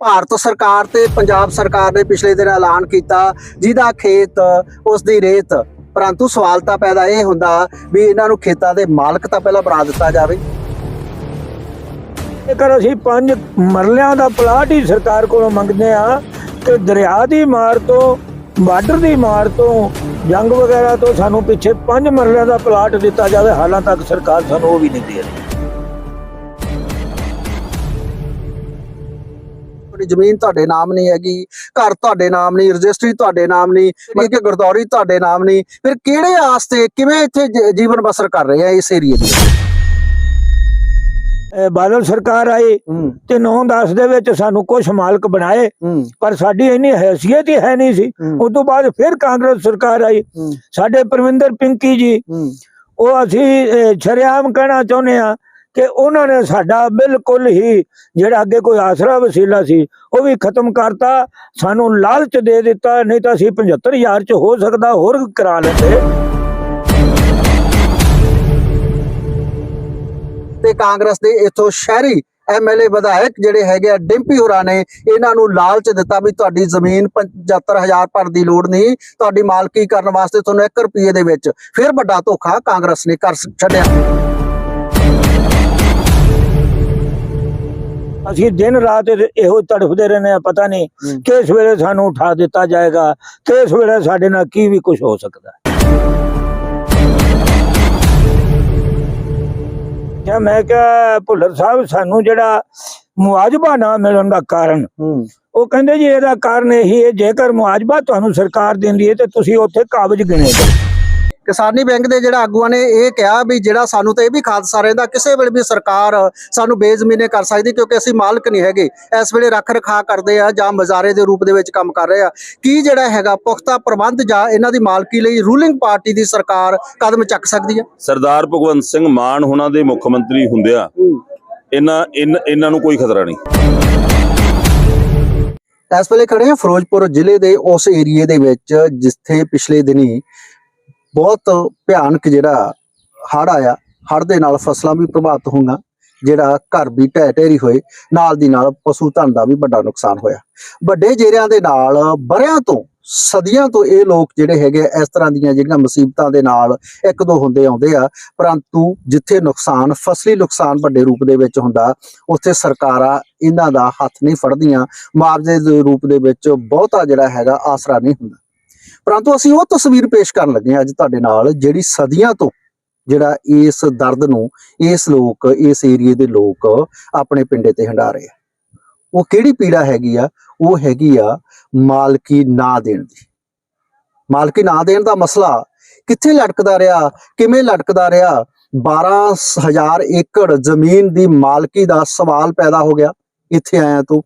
ਭਾਰਤ ਸਰਕਾਰ ਤੇ ਪੰਜਾਬ ਸਰਕਾਰ ਨੇ ਪਿਛਲੇ ਦਿਨ ਐਲਾਨ ਕੀਤਾ, ਜਿਹਦਾ ਖੇਤ ਉਸ ਦੀ ਰੇਤ, ਪਰੰਤੂ ਸਵਾਲ ਤਾਂ ਪੈਦਾ ਇਹ ਹੁੰਦਾ ਵੀ ਇਹਨਾਂ ਨੂੰ ਖੇਤਾਂ ਦੇ ਮਾਲਕ ਤਾਂ ਪਹਿਲਾਂ ਬਣਾ ਦਿੱਤਾ ਜਾਵੇ। ਜੇਕਰ ਅਸੀਂ ਪੰਜ ਮਰਲਿਆਂ ਦਾ ਪਲਾਟ ਹੀ ਸਰਕਾਰ ਕੋਲੋਂ ਮੰਗਦੇ ਆ ਤੇ ਦਰਿਆ ਦੀ ਮਾਰ ਤੋਂ, ਬਾਰਡਰ ਦੀ ਮਾਰ ਤੋਂ, ਜੰਗ ਵਗੈਰਾ ਤੋਂ ਸਾਨੂੰ ਪਿੱਛੇ ਪੰਜ ਮਰਲਿਆਂ ਦਾ ਪਲਾਟ ਦਿੱਤਾ ਜਾਵੇ, ਹਾਲਾਂ ਤੱਕ ਸਰਕਾਰ ਸਾਨੂੰ ਉਹ ਵੀ ਨਹੀਂ ਦੇ ਰਹੀ। ਤੁਹਾਡੀ ਜ਼ਮੀਨ ਤੁਹਾਡੇ ਨਾਮ ਨਹੀਂ ਹੈਗੀ ਘਰ ਤੁਹਾਡੇ ਨਾਮ ਨਹੀਂ ਰਜਿਸਟਰੀ ਤੁਹਾਡੇ ਨਾਮ ਨਹੀਂ ਮਤਲਬ ਕਿ ਗੁਰਦੌਰੀ ਤੁਹਾਡੇ ਨਾਮ ਨਹੀਂ। ਫਿਰ ਕਿਹੜੇ ਆਸ ਤੇ ਕਿਵੇਂ ਇੱਥੇ ਜੀਵਨ ਬਸਰ ਕਰ ਰਹੇ ਆ ਇਸ ਏਰੀਏ ਦੇ ਬਾਦਲ ਸਰਕਾਰ ਆਈ ਤੇ 9-10 ਦੇ ਵਿੱਚ ਸਾਨੂੰ ਕੁਝ ਮਾਲਕ ਬਣਾਏ ਪਰ ਸਾਡੀ ਇੰਨੀ ਹੈਸੀਅਤ ਹੀ ਹੈ ਨਹੀਂ ਸੀ। ਉਸ ਤੋਂ ਬਾਅਦ ਫਿਰ ਕਾਂਗਰਸ ਸਰਕਾਰ ਆਈ। ਸਾਡੇ ਪਰਵਿੰਦਰ ਪਿੰਕੀ ਜੀ ਉਹ ਅਸੀਂ ਛਰਿਆਮ ਕਹਿਣਾ ਚਾਹੁੰਦੇ ਆ ਕਿ ਉਹਨਾਂ ਨੇ ਸਾਡਾ ਬਿਲਕੁਲ ਹੀ ਜਿਹੜਾ ਅੱਗੇ ਕੋਈ ਆਸਰਾ ਵਸੀਲਾ ਸੀ, ਉਹ ਵੀ ਖਤਮ ਕਰਤਾ, ਸਾਨੂੰ ਲਾਲਚ ਦੇ ਦਿੱਤਾ, ਨਹੀਂ ਤਾਂ ਅਸੀਂ 75000 ਚ ਹੋ ਸਕਦਾ, ਹੋਰ ਕਰਾ ਲੈਂਦੇ। ਤੇ ਕਾਂਗਰਸ ਦੇ ਇਥੋਂ ਸ਼ਹਿਰੀ ਐਮਐਲਏ ਵਿਧਾਇਕ ਜਿਹੜੇ ਹੈਗੇ ਆ, ਡਿੰਪੀ ਹੋਰਾਂ ਨੇ ਇਹਨਾਂ ਨੂੰ ਲਾਲਚ ਦਿੱਤਾ ਵੀ ਤੁਹਾਡੀ ਜ਼ਮੀਨ 75000 ਭਰ ਦੀ ਲੋੜ ਨਹੀਂ, ਤੁਹਾਡੀ ਮਾਲਕੀ ਕਰਨ ਵਾਸਤੇ ਤੁਹਾਨੂੰ 1 ਰੁਪਏ ਦੇ ਵਿੱਚ ਫਿਰ ਵੱਡਾ ਧੋਖਾ ਕਾਂਗਰਸ ਨੇ ਕਰ ਛੱਡਿਆ। ਅਸੀਂ ਦਿਨ ਰਾਤ ਇਹ- ਤੜਫਦੇ ਰਹਿੰਦੇ ਆ ਪਤਾ ਨਹੀਂ। ਕਿਸ ਵੇਲੇ ਸਾਨੂੰ ਉਠਾ ਦਿੱਤਾ ਜਾਏਗਾ ਕਿਸ ਵੇਲੇ ਸਾਡੇ ਨਾਲ ਕੀ ਵੀ ਕੁਝ ਹੋ ਸਕਦਾ ਹੈ। ਜਾਂ ਮੈਂ ਕਿਹਾ ਭੁੱਲਰ ਸਾਹਿਬ ਸਾਨੂੰ ਜਿਹੜਾ ਮੁਆਵਜ਼ਾ ਨਾ ਮਿਲਣ ਦਾ ਕਾਰਨ ਉਹ ਕਹਿੰਦੇ ਜੀ ਇਹਦਾ ਕਾਰਨ ਇਹੀ ਹੈ ਜੇਕਰ ਮੁਆਵਜ਼ਾ ਤੁਹਾਨੂੰ ਸਰਕਾਰ ਦਿੰਦੀ ਹੈ ਤੇ ਤੁਸੀਂ ਉੱਥੇ ਕਾਬਜ਼ ਗਿਣੇ ਕਿਸਾਨੀ ਬੈਂਕ ਦੇ ਜਿਹੜਾ ਆਗੂਆਂ ਨੇ ਇਹ ਕਿਹਾ ਵੀ ਜਿਹੜਾ ਸਾਨੂੰ ਤਾਂ ਇਹ ਵੀ ਖਾਦਸਾ ਰਹਿੰਦਾ ਕਿਸੇ ਵੇਲੇ ਵੀ ਸਰਕਾਰ ਸਾਨੂੰ ਬੇਜ਼ਮੀਨੇ ਕਰ ਸਕਦੀ ਕਿਉਂਕਿ ਅਸੀਂ ਮਾਲਕ ਨਹੀਂ ਹੈਗੇ। ਇਸ ਵੇਲੇ ਰੱਖ ਰਖਾ ਕਰਦੇ ਆ ਜਾਂ ਮਜ਼ਾਰੇ ਦੇ ਰੂਪ ਦੇ ਵਿੱਚ ਕੰਮ ਕਰ ਰਹੇ ਆ। ਕੀ ਜਿਹੜਾ ਹੈਗਾ ਪੁਖਤਾ ਪ੍ਰਬੰਧ ਜਾਂ ਇਹਨਾਂ ਦੀ ਮਾਲਕੀ ਲਈ ਰੂਲਿੰਗ ਪਾਰਟੀ ਦੀ ਸਰਕਾਰ ਕਦਮ ਚੱਕ ਸਕਦੀ ਹੈ ਸਰਦਾਰ ਭਗਵੰਤ ਸਿੰਘ ਮਾਨ ਉਹਨਾਂ ਦੇ ਮੁੱਖ ਮੰਤਰੀ ਹੁੰਦਿਆਂ ਇਹਨਾਂ ਇਹਨਾਂ ਨੂੰ ਕੋਈ ਖਤਰਾ ਨਹੀਂ। ਇਸ ਵੇਲੇ ਖੜੇ ਹਾਂ ਫਿਰੋਜ਼ਪੁਰ ਜ਼ਿਲ੍ਹੇ ਦੇ ਉਸ ਏਰੀਏ ਦੇ ਵਿੱਚ ਜਿੱਥੇ ਪਿਛਲੇ ਦਿਨੀ ਬਹੁਤ ਭਿਆਨਕ ਜਿਹੜਾ ਹੜ੍ਹ ਆਇਆ ਹੜ੍ਹ ਦੇ ਨਾਲ ਫਸਲਾਂ ਵੀ ਪ੍ਰਭਾਵਿਤ ਹੋਈਆਂ ਜਿਹੜਾ ਘਰ ਵੀ ਢਹਿ ਢੇਰੀ ਹੋਏ ਨਾਲ ਦੀ ਨਾਲ ਪਸ਼ੂ ਧਨ ਦਾ ਵੀ ਵੱਡਾ ਨੁਕਸਾਨ ਹੋਇਆ। ਵੱਡੇ ਜੇਰਿਆਂ ਦੇ ਨਾਲ ਬਰਿਆਂ ਤੋਂ ਸਦੀਆਂ ਤੋਂ ਇਹ ਲੋਕ ਜਿਹੜੇ ਹੈਗੇ ਆ, ਇਸ ਤਰ੍ਹਾਂ ਦੀਆਂ ਜਿਹੜੀਆਂ ਮੁਸੀਬਤਾਂ ਦੇ ਨਾਲ ਇੱਕ ਦੋ ਹੁੰਦੇ ਆਉਂਦੇ ਆ ਪਰੰਤੂ ਜਿੱਥੇ ਨੁਕਸਾਨ ਫਸਲੀ ਨੁਕਸਾਨ ਵੱਡੇ ਰੂਪ ਦੇ ਵਿੱਚ ਹੁੰਦਾ ਉੱਥੇ ਸਰਕਾਰਾਂ ਇਹਨਾਂ ਦਾ ਹੱਥ ਨਹੀਂ ਫੜਦੀਆਂ ਮੁਆਵਜ਼ੇ ਦੇ ਰੂਪ ਦੇ ਵਿੱਚ ਬਹੁਤਾ ਜਿਹੜਾ ਹੈਗਾ ਆਸਰਾ ਨਹੀਂ ਹੁੰਦਾ। ਪਰੰਤੂ ਅਸੀਂ ਉਹ ਤਸਵੀਰ ਪੇਸ਼ ਕਰਨ ਲੱਗੇ ਹਾਂ ਅੱਜ ਤੁਹਾਡੇ ਨਾਲ, ਜਿਹੜੀ ਸਦੀਆਂ ਤੋਂ ਜਿਹੜਾ ਇਸ ਦਰਦ ਨੂੰ, ਇਸ ਲੋਕ, ਇਸ ਏਰੀਏ ਦੇ ਲੋਕ ਆਪਣੇ ਪਿੰਡੇ ਤੇ ਹੰਡਾ ਰਹੇ ਆ। ਉਹ ਕਿਹੜੀ ਪੀੜਾ ਹੈਗੀ ਆ? ਉਹ ਹੈਗੀ ਆ ਮਾਲਕੀ ਨਾ ਦੇਣ ਦੀ। ਮਾਲਕੀ ਨਾ ਦੇਣ ਦਾ ਮਸਲਾ ਕਿੱਥੇ ਲਟਕਦਾ ਰਿਹਾ, ਕਿਵੇਂ ਲਟਕਦਾ ਰਿਹਾ? 12000 ਏਕੜ ਜ਼ਮੀਨ ਦੀ ਮਾਲਕੀ ਦਾ ਸਵਾਲ ਪੈਦਾ ਹੋ ਗਿਆ। ਇੱਥੇ ਆਇਆ ਤੋਂ,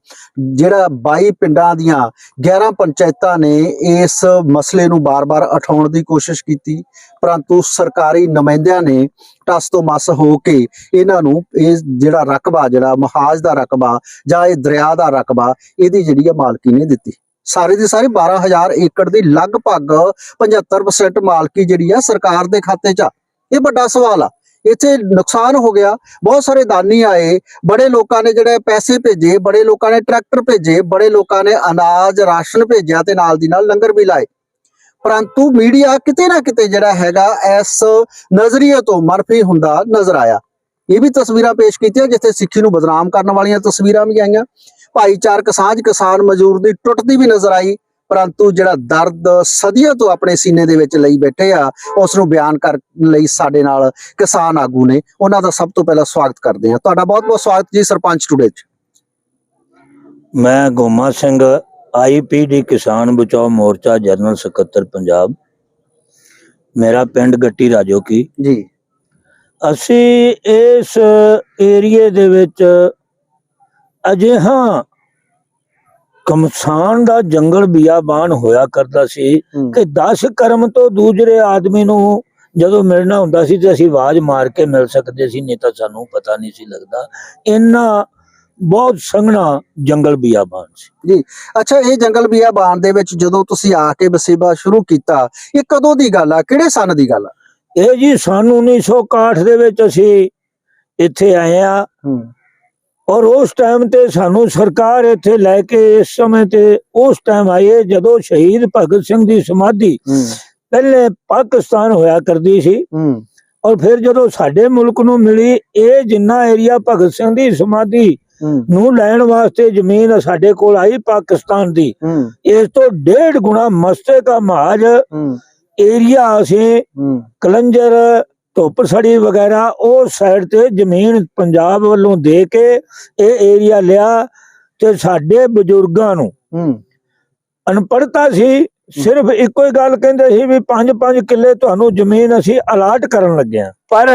ਜਿਹੜਾ 22 ਪਿੰਡਾਂ ਦੀਆਂ 11 ਪੰਚਾਇਤਾਂ ਨੇ ਇਸ ਮਸਲੇ ਨੂੰ ਬਾਰ-ਬਾਰ ਉਠਾਉਣ ਦੀ ਕੋਸ਼ਿਸ਼ ਕੀਤੀ, ਪਰੰਤੂ ਸਰਕਾਰੀ ਨੁਮਾਇੰਦਿਆਂ ਨੇ ਟਸ ਤੋਂ ਮਸ ਹੋ ਕੇ ਇਹਨਾਂ ਨੂੰ ਇਹ ਜਿਹੜਾ ਰਕਬਾ, ਜਿਹੜਾ ਮਹਾਜ ਦਾ ਰਕਬਾ ਜਾਂ ਇਹ ਦਰਿਆ ਦਾ ਰਕਬਾ, ਇਹਦੀ ਜਿਹੜੀ ਆ ਮਾਲਕੀ ਨੇ ਦਿੱਤੀ। ਸਾਰੇ ਦੀ ਸਾਰੀ 12000 ਏਕੜ ਦੀ ਲਗਭਗ 75% ਮਾਲਕੀ ਜਿਹੜੀ ਆ ਸਰਕਾਰ ਦੇ ਖਾਤੇ 'ਚ ਆ। ਇਹ ਵੱਡਾ ਸਵਾਲ ਆ। ਇੱਥੇ ਨੁਕਸਾਨ ਹੋ ਗਿਆ। ਬਹੁਤ ਸਾਰੇ ਦਾਨੀ ਆਏ, ਬੜੇ ਲੋਕਾਂ ਨੇ ਜਿਹੜੇ ਪੈਸੇ ਭੇਜੇ, ਬੜੇ ਲੋਕਾਂ ਨੇ ਟਰੈਕਟਰ ਭੇਜੇ, ਬੜੇ ਲੋਕਾਂ ਨੇ ਅਨਾਜ, ਰਾਸ਼ਨ ਭੇਜਿਆ ਤੇ ਨਾਲ ਦੀ ਨਾਲ ਲੰਗਰ ਵੀ ਲਾਏ। ਪਰੰਤੂ ਮੀਡੀਆ ਕਿਤੇ ਨਾ ਕਿਤੇ ਜਿਹੜਾ ਹੈਗਾ, ਇਸ ਨਜ਼ਰੀਏ ਤੋਂ ਮਰਫੀ ਹੁੰਦਾ ਨਜ਼ਰ ਆਇਆ। ਇਹ ਵੀ ਤਸਵੀਰਾਂ ਪੇਸ਼ ਕੀਤੀਆਂ, ਜਿੱਥੇ ਸਿੱਖੀ ਨੂੰ ਬਦਨਾਮ ਕਰਨ ਵਾਲੀਆਂ ਤਸਵੀਰਾਂ ਵੀ ਆਈਆਂ। ਭਾਈਚਾਰਕ, ਸਾਂਝ ਕਿਸਾਨ ਮਜ਼ਦੂਰ ਦੀ ਟੁੱਟਦੀ ਵੀ ਨਜ਼ਰ ਆਈ। ਪਰੰਤੂ ਜਿਹੜਾ ਦਰਦ ਸਦੀਆਂ ਤੋਂ ਆਪਣੇ ਸੀਨੇ ਦੇ ਵਿੱਚ ਲਈ ਬੈਠੇ ਆ ਉਸ ਨੂੰ ਬਿਆਨ ਕਰਨ ਲਈ ਸਾਡੇ ਨਾਲ ਕਿਸਾਨ ਆਗੂ ਨੇ। ਉਹਨਾਂ ਦਾ ਸਭ ਤੋਂ ਪਹਿਲਾਂ ਸਵਾਗਤ ਕਰਦੇ ਹਾਂ। ਤੁਹਾਡਾ ਬਹੁਤ ਬਹੁਤ ਸਵਾਗਤ ਜੀ ਸਰਪੰਚ ਟੁਡੇ ਚ। ਮੈਂ ਗੋਮਾ ਸਿੰਘ ਆਈਪੀਡੀ ਕਿਸਾਨ ਬਚਾਓ ਮੋਰਚਾ ਜਨਰਲ ਸਕੱਤਰ ਪੰਜਾਬ। ਮੇਰਾ ਪਿੰਡ ਗੱਟੀ ਰਾਜੋ ਕੀ ਜੀ। ਅਸੀਂ ਇਸ ਏਰੀਏ ਦੇ ਵਿੱਚ ਅਜਿਹਾ ਕਮਸਾਨ ਦਾ ਜੰਗਲ ਬਿਆਬਾਨ ਹੋਇਆ ਕਰਦਾ ਸੀ ਕਿ 10 ਕਰਮ ਤੋਂ ਦੂਜਰੇ ਆਦਮੀ ਨੂੰ ਜਦੋਂ ਮਿਲਣਾ ਹੁੰਦਾ ਸੀ ਤੇ ਅਸੀਂ ਆਵਾਜ਼ ਮਾਰ ਕੇ ਮਿਲ ਸਕਦੇ ਸੀ ਨਹੀਂ ਤਾਂ ਸਾਨੂੰ ਪਤਾ ਨਹੀਂ ਸੀ ਲੱਗਦਾ। ਇੰਨਾ ਬਹੁਤ ਸੰਘਣਾ ਜੰਗਲ ਬਿਆਬਾਨ ਸੀ। ਅੱਛਾ ਇਹ ਜੰਗਲ ਬਿਆਬਾਨ ਦੇ ਵਿੱਚ ਜਦੋਂ ਤੁਸੀਂ ਆ ਕੇ ਵਸੇਬਾ ਸ਼ੁਰੂ ਕੀਤਾ ਇਹ ਕਦੋਂ ਦੀ ਗੱਲ ਆ? ਕਿਹੜੇ ਸਨ ਦੀ ਗੱਲ ਆ? ਇਹ ਜੀ ਸਨ 1961 ਦੇ ਵਿੱਚ ਅਸੀਂ ਇੱਥੇ ਆਏ ਆ। ਹੂੰ। ਔਰ ਉਸ ਟਾਈਮ ਤੇ ਸਾਨੂੰ ਸਰਕਾਰ ਇੱਥੇ ਲੈ ਕੇ ਇਸ ਸਮੇਂ ਤੇ ਉਸ ਟਾਈਮ ਆਏ ਜਦੋਂ ਸ਼ਹੀਦ ਭਗਤ ਸਿੰਘ ਦੀ ਸਮਾਧੀ ਪਹਿਲੇ ਪਾਕਿਸਤਾਨ ਹੋਇਆ ਕਰਦੀ ਸੀ। ਔਰ ਫਿਰ ਜਦੋਂ ਸਾਡੇ ਮੁਲਕ ਨੂੰ ਮਿਲੀ ਇਹ ਜਿੰਨਾ ਏਰੀਆ ਭਗਤ ਸਿੰਘ ਦੀ ਸਮਾਧੀ ਨੂੰ ਲੈਣ ਵਾਸਤੇ ਜ਼ਮੀਨ ਸਾਡੇ ਕੋਲ ਆਈ ਪਾਕਿਸਤਾਨ ਦੀ ਇਸ ਤੋਂ ਡੇਢ ਗੁਣਾ ਮਸਤੇ ਕਾ ਮਹਾਜ ਏਰੀਆ ਅਸੀਂ ਕਲੰਜਰ ਧੁੱਪ ਸੜੀ ਵਗੈਰਾ ਉਹ ਸਾਈਡ ਤੇ ਜ਼ਮੀਨ ਪੰਜਾਬ ਵੱਲੋਂ ਦੇ ਕੇ ਇਹ ਏਰੀਆ ਲਿਆ ਤੇ ਸਾਡੇ ਬਜ਼ੁਰਗਾਂ ਨੂੰ ਅਨਪੜਤਾ ਸੀ ਸਿਰਫ ਇੱਕੋ ਹੀ ਗੱਲ ਕਹਿੰਦੇ ਸੀ ਵੀ 5-5 ਕਿੱਲੇ ਤੁਹਾਨੂੰ ਜ਼ਮੀਨ ਅਸੀਂ ਅਲਾਟ ਕਰਨ ਲੱਗੇ ਹਾਂ। ਪਰ